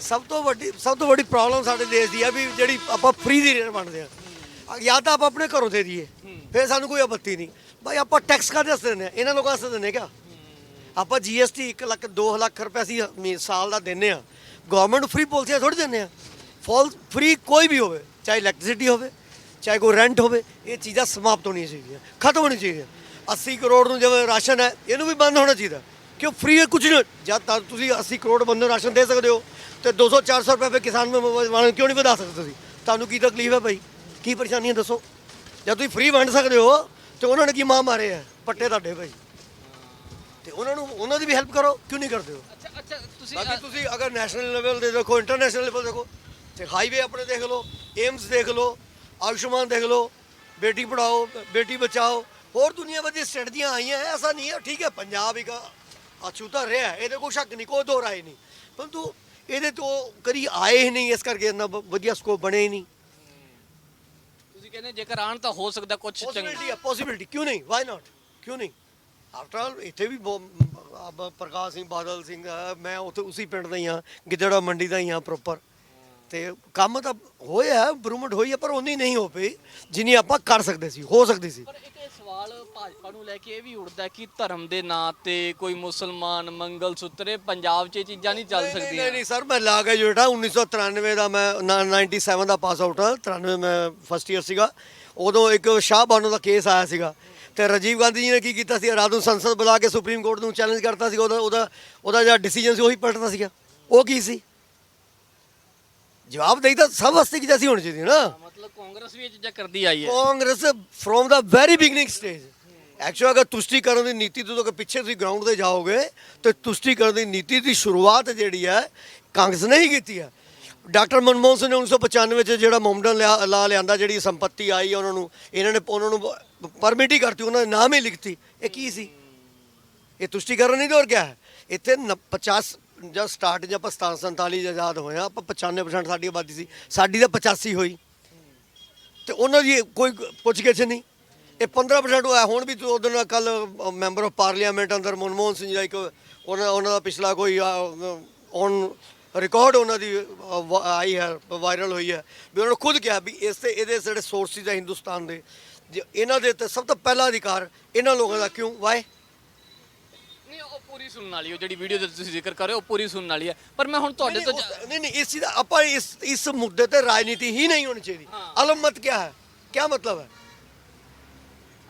ਸਭ ਤੋਂ ਵੱਡੀ ਸਭ ਤੋਂ ਵੱਡੀ ਪ੍ਰੋਬਲਮ ਸਾਡੇ ਦੇਸ਼ ਦੀ ਹੈ ਵੀ ਜਿਹੜੀ ਆਪਾਂ ਫ੍ਰੀ ਦੀ ਰੇਟ ਬਣਦੇ ਆ ਜਾਂ ਤਾਂ ਆਪਾਂ ਆਪਣੇ ਘਰੋਂ ਦੇ ਦਈਏ। ਫਿਰ ਸਾਨੂੰ ਕੋਈ ਆਪੱਤੀ ਨਹੀਂ। ਭਾਈ ਆਪਾਂ ਟੈਕਸ ਕਾਹਦੇ ਵਾਸਤੇ ਦਿੰਦੇ ਆ ਇਹਨਾਂ ਲੋਕਾਂ ਵਾਸਤੇ ਦਿੰਦੇ ਕਿਆ? ਆਪਾਂ ਜੀਐਸਟੀ 1 ਲੱਖ 2 ਲੱਖ ਰੁਪਏ ਅਸੀਂ ਸਾਲ ਦਾ ਦਿੰਦੇ ਆ ਗਵਰਨਮੈਂਟ ਫ੍ਰੀ ਪਾਲਿਸੀਆਂ ਥੋੜੀ ਦਿੰਦੇ ਆ ਫॉल ਫ੍ਰੀ ਕੋਈ ਵੀ ਹੋਵੇ, ਚਾਹੇ ਇਲੈਕਟ੍ਰਿਸਿਟੀ ਹੋਵੇ, ਚਾਹੇ ਕੋਈ ਰੈਂਟ ਹੋਵੇ, ਇਹ ਚੀਜ਼ਾਂ ਸਮਾਪਤ ਹੋਣੀਆਂ ਚਾਹੀਦੀਆਂ, ਖਤਮ ਹੋਣੀ ਚਾਹੀਦੀਆਂ। 80 ਕਰੋੜ ਨੂੰ ਜਿਵੇਂ ਰਾਸ਼ਨ ਹੈ, ਇਹਨੂੰ ਵੀ ਬੰਦ ਹੋਣਾ ਚਾਹੀਦਾ। ਕਿਉਂ? ਫ੍ਰੀ ਹੈ ਕੁਝ ਨਹੀਂ। ਜਦ ਤੱਕ ਤੁਸੀਂ 80 ਕਰੋੜ ਬੰਦੇ ਨੂੰ ਰਾਸ਼ਨ ਦੇ ਸਕਦੇ ਹੋ ਤੇ 200 400 ਰੁਪਏ ਕਿਸਾਨ ਨੂੰ ਕਿਉਂ ਨਹੀਂ ਵਧਾ ਸਕਦੇ ਤੁਸੀਂ? ਤੁਹਾਨੂੰ ਕੀ ਤਕਲੀਫ ਹੈ ਭਾਈ? ਕੀ ਪਰੇਸ਼ਾਨੀ ਹੈ ਦੱਸੋ? ਜਦ ਤੁਸੀਂ ਫ੍ਰੀ ਵੰਡ ਸਕਦੇ ਹੋ ਤੇ ਉਹਨਾਂ ਨੇ ਕੀ ਮਾਂ ਮਾਰੇ ਆ? ਪੱਟੇ ਤੁਹਾਡੇ ਭਾਈ। ਤੇ ਉਹਨਾਂ ਨੂੰ ਉਹਨਾਂ ਦੀ ਵੀ ਹੈਲਪ ਕਰੋ ਕਿਉਂ ਨਹੀਂ ਕਰਦੇ ਹੋ ਅੱਛਾ ਅੱਛਾ ਤੁਸੀਂ ਬਾਕੀ ਤੁਸੀਂ ਅਗਰ ਨੈਸ਼ਨਲ ਲੈਵਲ ਤੇ ਦੇਖੋ ਇੰਟਰਨੈਸ਼ਨਲ ਲੈਵਲ ਦੇਖੋ ਤੇ ਹਾਈਵੇ ਆਪਣੇ ਦੇਖ ਲਓ ਏਮਸ ਦੇਖ ਲਓ ਆਯੁਸ਼ਮਾਨ ਦੇਖ ਲਓ ਬੇਟੀ ਪੜਾਓ ਬੇਟੀ ਬਚਾਓ ਹੋਰ ਦੁਨੀਆ ਦੀ ਸਟ੍ਰੈਟਜੀਆਂ ਆਈਆਂ ਹੈ ਐਸਾ ਨਹੀਂ ਹੈ ਠੀਕ ਹੈ ਪੰਜਾਬ ਇੱਕ ਅਛੂਤਾ ਰਿਹਾ ਹੈ, ਇਹਦੇ ਕੋਈ ਸ਼ੱਕ ਨਹੀਂ ਕੋਈ ਦੋ ਰਾਏ ਨਹੀਂ। ਪਰੰਤੂ ਇਹਦੇ ਤੋਂ ਕਰੀ ਆਏ ਹੀ ਨਹੀਂ ਇਸ ਕਰਕੇ ਇੰਨਾ ਵਧੀਆ ਸਕੋਪ ਬਣੇ ਹੀ ਨਹੀਂ। ਤੁਸੀਂ ਕਹਿੰਦੇ ਜੇਕਰ ਆਣ ਤਾਂ ਹੋ ਸਕਦਾ ਕੁਝ ਚੰਗਾ। ਪੋਸਿਬਿਲਿਟੀ ਹੈ ਪੋਸਿਬਿਲਿਟੀ ਕਿਉਂ ਨਹੀਂ ਵਾਈ ਨਾਟ ਕਿਉਂ ਨਹੀਂ? ਆਫਟਰ ਇੱਥੇ ਵੀ ਬਹੁ- ਅਬ ਪ੍ਰਕਾਸ਼ ਸਿੰਘ ਬਾਦਲ ਸਿੰਘ ਮੈਂ ਉੱਥੇ ਉਸੇ ਪਿੰਡ ਦਾ ਹੀ ਹਾਂ ਗਿੱਦੜਾ ਮੰਡੀ ਦਾ ਹੀ ਹਾਂ ਪ੍ਰੋਪਰ ਤੇ ਕੰਮ ਤਾਂ ਹੋਇਆ ਇੰਪਰੂਵਮੈਂਟ ਹੋਈ ਹੈ ਪਰ ਉਨੀ ਨਹੀਂ ਹੋ ਪਈ ਜਿੰਨੀ ਆਪਾਂ ਕਰ ਸਕਦੇ ਸੀ ਹੋ ਸਕਦੀ ਸੀ। ਪਰ ਇੱਕ ਇਹ ਸਵਾਲ ਭਾਜਪਾ ਨੂੰ ਲੈ ਕੇ ਇਹ ਵੀ ਉੱਠਦਾ ਕਿ ਧਰਮ ਦੇ ਨਾਂ ਤੇ ਕੋਈ ਮੁਸਲਮਾਨ ਮੰਗਲ ਸੂਤਰੇ ਪੰਜਾਬ 'ਚ ਇਹ ਚੀਜ਼ਾਂ ਨਹੀਂ ਚੱਲ ਨਹੀਂ, ਨਹੀਂ, ਸਕਦੀਆਂ। ਨਹੀਂ ਸਰ ਮੈਂ ਲਾ ਕੇ ਜਿਹੜਾ 1993 ਦਾ ਮੈਂ ਨਾ- 97 ਦਾ ਪਾਸ ਆਊਟ ਹਾਂ 93 ਮੈਂ ਫਸਟ ਇਅਰ ਸੀਗਾ। ਉਦੋਂ ਇੱਕ ਸ਼ਾਹ ਬਾਨੋ ਦਾ ਕੇਸ ਆਇਆ ਸੀਗਾ। ਤੇ ਰਾਜੀਵ ਗਾਂਧੀ ਜੀ ਨੇ ਕੀ ਕੀਤਾ ਸੀ? ਰਾਤ ਨੂੰ ਸੰਸਦ ਬੁਲਾ ਕੇ ਸੁਪਰੀਮ ਕੋਰਟ ਨੂੰ ਚੈਲੰਜ ਕਰਤਾ ਸੀ ਉਹਦਾ ਉਹਦਾ ਉਹਦਾ ਜਿਹੜਾ ਡਿਸੀਜਨ ਸੀ ਉਹੀ ਪਲਟਦਾ ਸੀਗਾ। ਉਹ ਕੀ ਸੀ? ਜਵਾਬ ਦੇਈ ਤਾਂ ਸਭ ਵਾਸਤੇ ਕੀ ਜੈਸੀ ਹੋਣੀ ਚਾਹੀਦੀ ਨਾ। ਮਤਲਬ ਕਾਂਗਰਸ ਵੀ ਇਹ ਚੀਜ਼ਾਂ ਕਰਦੀ ਆਈ ਹੈ। Congress from the very beginning stage actually ਅਗਰ ਤੁਸ਼ਟੀਕਰਨ ਦੀ ਨੀਤੀ ਤੋਂ ਅਗਰ ਪਿੱਛੇ ਤੁਸੀਂ ਗਰਾਊਂਡ ਤੇ ਜਾਓਗੇ ਤੇ ਤੁਸ਼ਟੀਕਰਨ ਦੀ ਨੀਤੀ ਦੀ ਸ਼ੁਰੂਆਤ ਜਿਹੜੀ ਹੈ ਕਾਂਗਰਸ ਨੇ ਹੀ ਕੀਤੀ ਹੈ। ਡਾਕਟਰ ਮਨਮੋਹਨ ਸਿੰਘ ਨੇ 1995 ਚ ਜਿਹੜਾ ਮੋਮਡਨ ਲਿਆ- ਲਾ ਲਿਆਂਦਾ, ਜਿਹੜੀ ਸੰਪਤੀ ਆਈ ਉਹਨਾਂ ਨੂੰ, ਇਹਨਾਂ ਨੇ ਉਹਨਾਂ ਨੂੰ ਪਰਮਿਟ ਹੀ ਕਰਤੀ, ਉਹਨਾਂ ਦੇ ਨਾਮ ਹੀ ਲਿਖਤੀ। ਇਹ ਕੀ ਸੀ? ਇਹ ਤੁਸ਼ਟੀਕਰਨ ਨਹੀਂ ਤਾਂ ਹੋਰ ਕਿਆ ਹੈ? ਇੱਥੇ ਨ- 50 ਜਾਂ ਸਟਾਰਟ ਜਾਂ ਆਪਾਂ 47 'ਚ ਆਜ਼ਾਦ ਹੋਏ ਹਾਂ, ਆਪਾਂ 95% ਸਾਡੀ ਆਬਾਦੀ ਸੀ। ਸਾਡੀ ਤਾਂ 85 ਹੋਈ। ਤੇ ਉਹਨਾਂ ਦੀ ਕੋਈ ਪੁੱਛ ਗਿੱਛ ਨਹੀਂ। ਇਹ 15% ਹੋਇਆ। ਹੁਣ ਵੀ ਉਹਦੇ ਨਾਲ ਕੱਲ ਮੈਂਬਰ ਆਫ ਪਾਰਲੀਮੈਂਟ ਅੰਦਰ ਮਨਮੋਹਨ ਸਿੰਘ ਦਾ ਇੱਕ, ਉਹਨਾਂ ਉਹਨਾਂ ਦਾ ਪਿਛਲਾ ਕੋਈ ਔਨ ਰਿਕਾਰਡ ਉਹਨਾਂ ਦੀ ਵ- ਆਈ ਹੈ ਵਾਇਰਲ ਹੋਈ ਹੈ। ਵੀ ਉਹਨਾਂ ਨੇ ਖੁਦ ਕਿਹਾ ਵੀ ਇਸ ਤੇ ਇਹਦੇ ਜਿਹੜੇ ਸੋਰਸਿਸ ਹੈ ਹਿੰਦੁਸਤਾਨ ਦੇ ਜੇ ਇਹਨਾਂ ਦੇ ਤੇ ਸਭ ਤੋਂ ਪਹਿਲਾ ਅਧਿਕਾਰ ਇਹਨਾਂ ਲੋਕਾਂ ਦਾ ਕਿਉਂ? ਵਾਏ ਨਹੀਂ ਉਹ ਪੂਰੀ ਸੁਣਨ ਵਾਲੀ ਉਹ ਜਿਹੜੀ ਵੀਡੀਓ ਦਾ ਤੁਸੀਂ ਜ਼ਿਕਰ ਕਰ ਰਹੇ ਹੋ ਉਹ ਪੂਰੀ ਸੁਣਨ ਵਾਲੀ ਹੈ। ਪਰ ਮੈਂ ਹੁਣ ਤੁਹਾਡੇ ਤੋਂ ਨਹੀਂ ਨਹੀਂ ਇਸ ਚੀਜ਼ ਦਾ ਆਪਾਂ ਇਸ ਇਸ ਮੁੱਦੇ ਤੇ ਰਾਜਨੀਤੀ ਹੀ ਨਹੀਂ ਹੋਣੀ ਚਾਹੀਦੀ। ਅਲਮਤ ਕਿਆ ਹੈ? ਕਿਆ ਮਤਲਬ ਹੈ?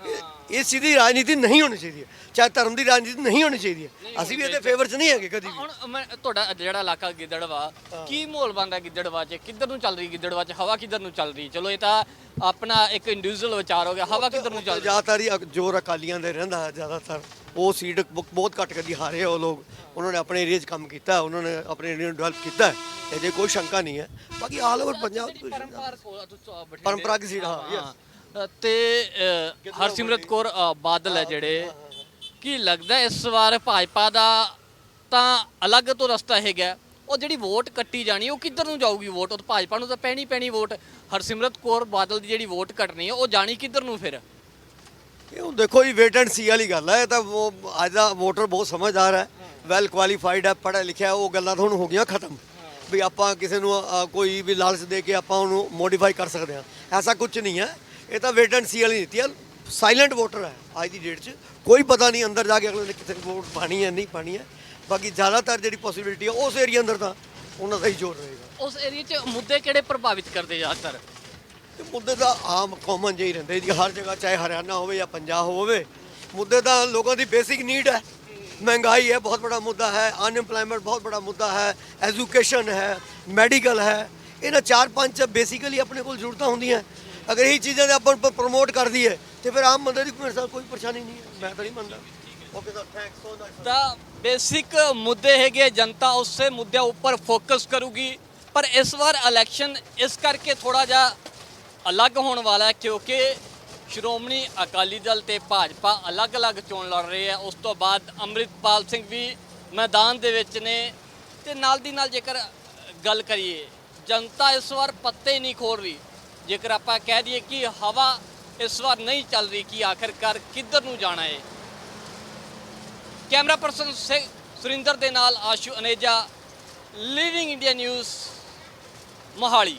ਇਹ- ਦੀ ਰਾਜਨੀਤੀ ਨਹੀਂ ਹੋਣੀ ਚਾਹੀਦੀ ਹੈ। ਚਾਹੇ ਧਰਮ ਦੀ ਰਾਜਨੀਤੀ ਨਹੀਂ ਹੋਣੀ ਚਾਹੀਦੀ ਹੈ। ਅਸੀਂ ਵੀ ਇਹਦੇ ਫੇਵਰ 'ਚ ਨਹੀਂ ਹੈਗੇ ਕਦੀ ਵੀ। ਹੁਣ ਮੈਂ ਤੁਹਾਡਾ ਜਿਹੜਾ ਇਲਾਕਾ ਗਿੱਦੜਵਾ ਕੀ ਮਾਹੌਲ ਬਣਦਾ ਗਿੱਦੜਵਾ 'ਚ? ਕਿੱਧਰ ਨੂੰ ਚੱਲ ਰਹੀ ਗਿੱਦੜਵਾ 'ਚ? ਹਵਾ ਕਿੱਧਰ ਨੂੰ ਚੱਲ ਰਹੀ? ਚਲੋ ਇਹ ਤਾਂ ਆਪਣਾ ਇੱਕ ਇੰਡੀਵਿਜੂਅਲ ਵਿਚਾਰ ਹੋ ਗਿਆ। ਹਵਾ ਕਿੱਧਰ ਨੂੰ ਚੱਲ ਰਹੀ? ਜ਼ਿਆਦਾਤਰ ਹੀ ਅਕ- ਜ਼ੋਰ ਅਕਾਲੀਆਂ ਦੇ ਰਹਿੰਦਾ ਹੈ ਜ਼ਿਆਦਾਤਰ। ਉਹ ਸੀਟ ਬ- ਬਹੁਤ ਘੱਟ ਕਦੀ ਹਾਰੇ ਆ ਉਹ ਲੋਕ। ਉਹਨਾਂ ਨੇ ਆਪਣੇ ਏਰੀਆ 'ਚ ਕੰਮ ਕੀਤਾ ਉਹਨਾਂ ਨੇ ਆਪਣੇ ਏਰੀਆ ਨੂੰ ਡਿਵੈਲਪ ਕੀਤਾ। ਹੈ ਇਹਦੇ ਕੋਈ ਸ਼ੰਕਾ ਨਹੀਂ ਹੈ। ਬਾਕੀ ਆਲ ਓਵਰ ਪੰਜਾਬ ਪਰੰਪਰਾ ਕੋਲ ਤੁਸੀਂ ਬਠਿੰਡੇ- ਪਰੰਪਰਾਗਤ ਸੀਟ, ਹਾਂ, ਅ, ਤੇ ਅ, ਹਰਸਿਮਰਤ ਕੌਰ ਅ, ਬਾਦਲ ਹੈ ਜਿਹੜੇ। ਕੀ ਲੱਗਦਾ ਇਸ ਵਾਰ ਭਾਜਪਾ ਦਾ ਤਾਂ ਅਲੱਗ ਤੋਂ ਰਸਤਾ ਹੈਗਾ? ਉਹ ਜਿਹੜੀ ਵੋਟ ਕੱਟੀ ਜਾਣੀ ਉਹ ਕਿੱਧਰ ਨੂੰ ਜਾਊਗੀ ਵੋਟ? ਉਹ ਤਾਂ ਭਾਜਪਾ ਨੂੰ ਤਾਂ ਪੈਣੀ ਪੈਣੀ ਵੋਟ। ਹਰਸਿਮਰਤ ਕੌਰ ਬਾਦਲ ਦੀ ਜਿਹੜੀ ਵੋਟ ਕੱਟਣੀ ਹੈ ਉਹ ਜਾਣੀ ਕਿੱਧਰ ਨੂੰ ਫਿਰ? ਇਹ ਹੁਣ ਦੇਖੋ ਜੀ ਵੇਟ ਐਂਡ ਸੀ ਵਾਲੀ ਗੱਲ ਹੈ। ਇਹ ਤਾਂ ਉਹ ਅੱਜ ਦਾ ਵੋਟਰ ਬਹੁਤ ਸਮਝਦਾਰ ਹੈ। ਵੈਲ ਕੁਆਲੀਫਾਈਡ ਹੈ ਪੜ੍ਹਿਆ ਲਿਖਿਆ ਉਹ ਗੱਲਾਂ ਤਾਂ ਹੁਣ ਹੋ ਗਈਆਂ ਖਤਮ। ਵੀ ਆਪਾਂ ਕਿਸੇ ਨੂੰ ਅ, ਕੋਈ ਵੀ ਲਾਲਚ ਦੇ ਕੇ ਆਪਾਂ ਉਹਨੂੰ ਮੋਡੀਫਾਈ ਕਰ ਸਕਦੇ ਹਾਂ। ਐਸਾ ਕੁਝ ਨਹੀਂ ਹੈ। ਇਹ ਤਾਂ ਵੇਟ ਐਂਡ ਸੀ ਵਾਲੀ ਨੀਤੀ ਹੈ ਸਾਇਲੈਂਟ ਵੋਟਰ ਹੈ ਅੱਜ ਦੀ ਡੇਟ 'ਚ। ਕੋਈ ਪਤਾ ਨਹੀਂ ਅੰਦਰ ਜਾ ਕੇ ਅਗਲੇ ਨੇ ਕਿੱਥੇ ਵੋਟ ਪਾਣੀ ਹੈ ਨਹੀਂ ਪਾਣੀ ਹੈ। ਬਾਕੀ ਜ਼ਿਆਦਾਤਰ ਜਿਹੜੀ ਪੋਸਿਬਿਲਿਟੀ ਹੈ ਉਸ ਏਰੀਆ ਅੰਦਰ ਤਾਂ ਉਹਨਾਂ ਦਾ ਹੀ ਜ਼ੋਰ ਰਹੇਗਾ। ਉਸ ਏਰੀਆ 'ਚ ਮੁੱਦੇ ਕਿਹੜੇ ਪ੍ਰਭਾਵਿਤ ਕਰਦੇ ਜ਼ਿਆਦਾਤਰ ਤੇ ਮੁੱਦੇ ਤਾਂ ਆਮ ਕਾਮਨ ਜਿਹੀ ਰਹਿੰਦੇ ਜੀ। ਹਰ ਜਗ੍ਹਾ ਚਾਹੇ ਹਰਿਆਣਾ ਹੋਵੇ ਜਾਂ ਪੰਜਾਬ ਹੋਵੇ ਮੁੱਦੇ ਤਾਂ ਲੋਕਾਂ ਦੀ ਬੇਸਿਕ ਨੀਡ ਹੈ। ਮਹਿੰਗਾਈ ਹੈ ਬਹੁਤ ਬੜਾ ਮੁੱਦਾ ਹੈ। ਅਨਐਮਪਲੋਇਮੈਂਟ ਬਹੁਤ ਬੜਾ ਮੁੱਦਾ ਹੈ। ਐਜੂਕੇਸ਼ਨ ਹੈ ਮੈਡੀਕਲ ਹੈ। ਇਹਨਾਂ ਚਾਰ ਪੰਜ ਬੇਸਿਕਲੀ ਆਪਣੇ ਕੋਲ ਜ਼ਰੂਰਤਾਂ ਹੁੰਦੀਆਂ। ਅਗਰ ਇਹ ਚੀਜ਼ਾਂ ਦੇ ਆਪਾਂ ਪ੍ਰਮੋਟ ਕਰਦੀ ਹੈ ਤੇ ਫਿਰ ਆਮ ਬੰਦੇ ਦੀ ਮੇਰੇ ਸਾਥ ਕੋਈ ਪਰੇਸ਼ਾਨੀ ਨਹੀਂ ਹੈ। ਮੈਂ ਤਾਂ ਨਹੀਂ ਮੰਨਦਾ। Okay sir thanks so much ਤਾਂ ਬੇਸਿਕ ਮੁੱਦੇ ਹੈਗੇ ਜਨਤਾ ਉਸੇ ਮੁੱਦਿਆਂ ਉੱਪਰ ਫੋਕਸ ਕਰੂਗੀ। ਪਰ ਇਸ ਵਾਰ ਇਲੈਕਸ਼ਨ ਇਸ ਕਰਕੇ ਥੋੜਾ ਜਿਹਾ ਅਲੱਗ ਹੋਣ ਵਾਲਾ ਹੈ, ਕਿਉਂਕਿ ਸ਼੍ਰੋਮਣੀ ਅਕਾਲੀ ਦਲ ਤੇ ਭਾਜਪਾ ਅਲੱਗ-ਅਲੱਗ ਚੋਣ ਲੜ ਰਹੇ ਆ। ਉਸ ਤੋਂ ਬਾਅਦ ਅੰਮ੍ਰਿਤਪਾਲ ਸਿੰਘ ਵੀ ਮੈਦਾਨ ਦੇ ਵਿੱਚ ਨੇ। ਤੇ ਨਾਲ ਦੀ ਨਾਲ ਜੇਕਰ ਗੱਲ ਕਰੀਏ, ਜਨਤਾ ਇਸ ਵਾਰ ਪੱਤੇ ਨਹੀਂ ਖੋਲ ਰਹੀ। ਜੇਕਰ ਆਪਾਂ ਕਹਿ ਦਈਏ ਕਿ ਹਵਾ ਇਸ ਵਾਰ ਨਹੀਂ ਚੱਲ ਰਹੀ ਕਿ ਆਖਿਰਕਾਰ ਕਿੱਧਰ ਨੂੰ ਜਾਣਾ ਹੈ ਕੈਮਰਾ ਪਰਸਨ ਸੇ ਸੁਰਿੰਦਰ ਦੇ ਨਾਲ Ashu Aneja living India news Mohali.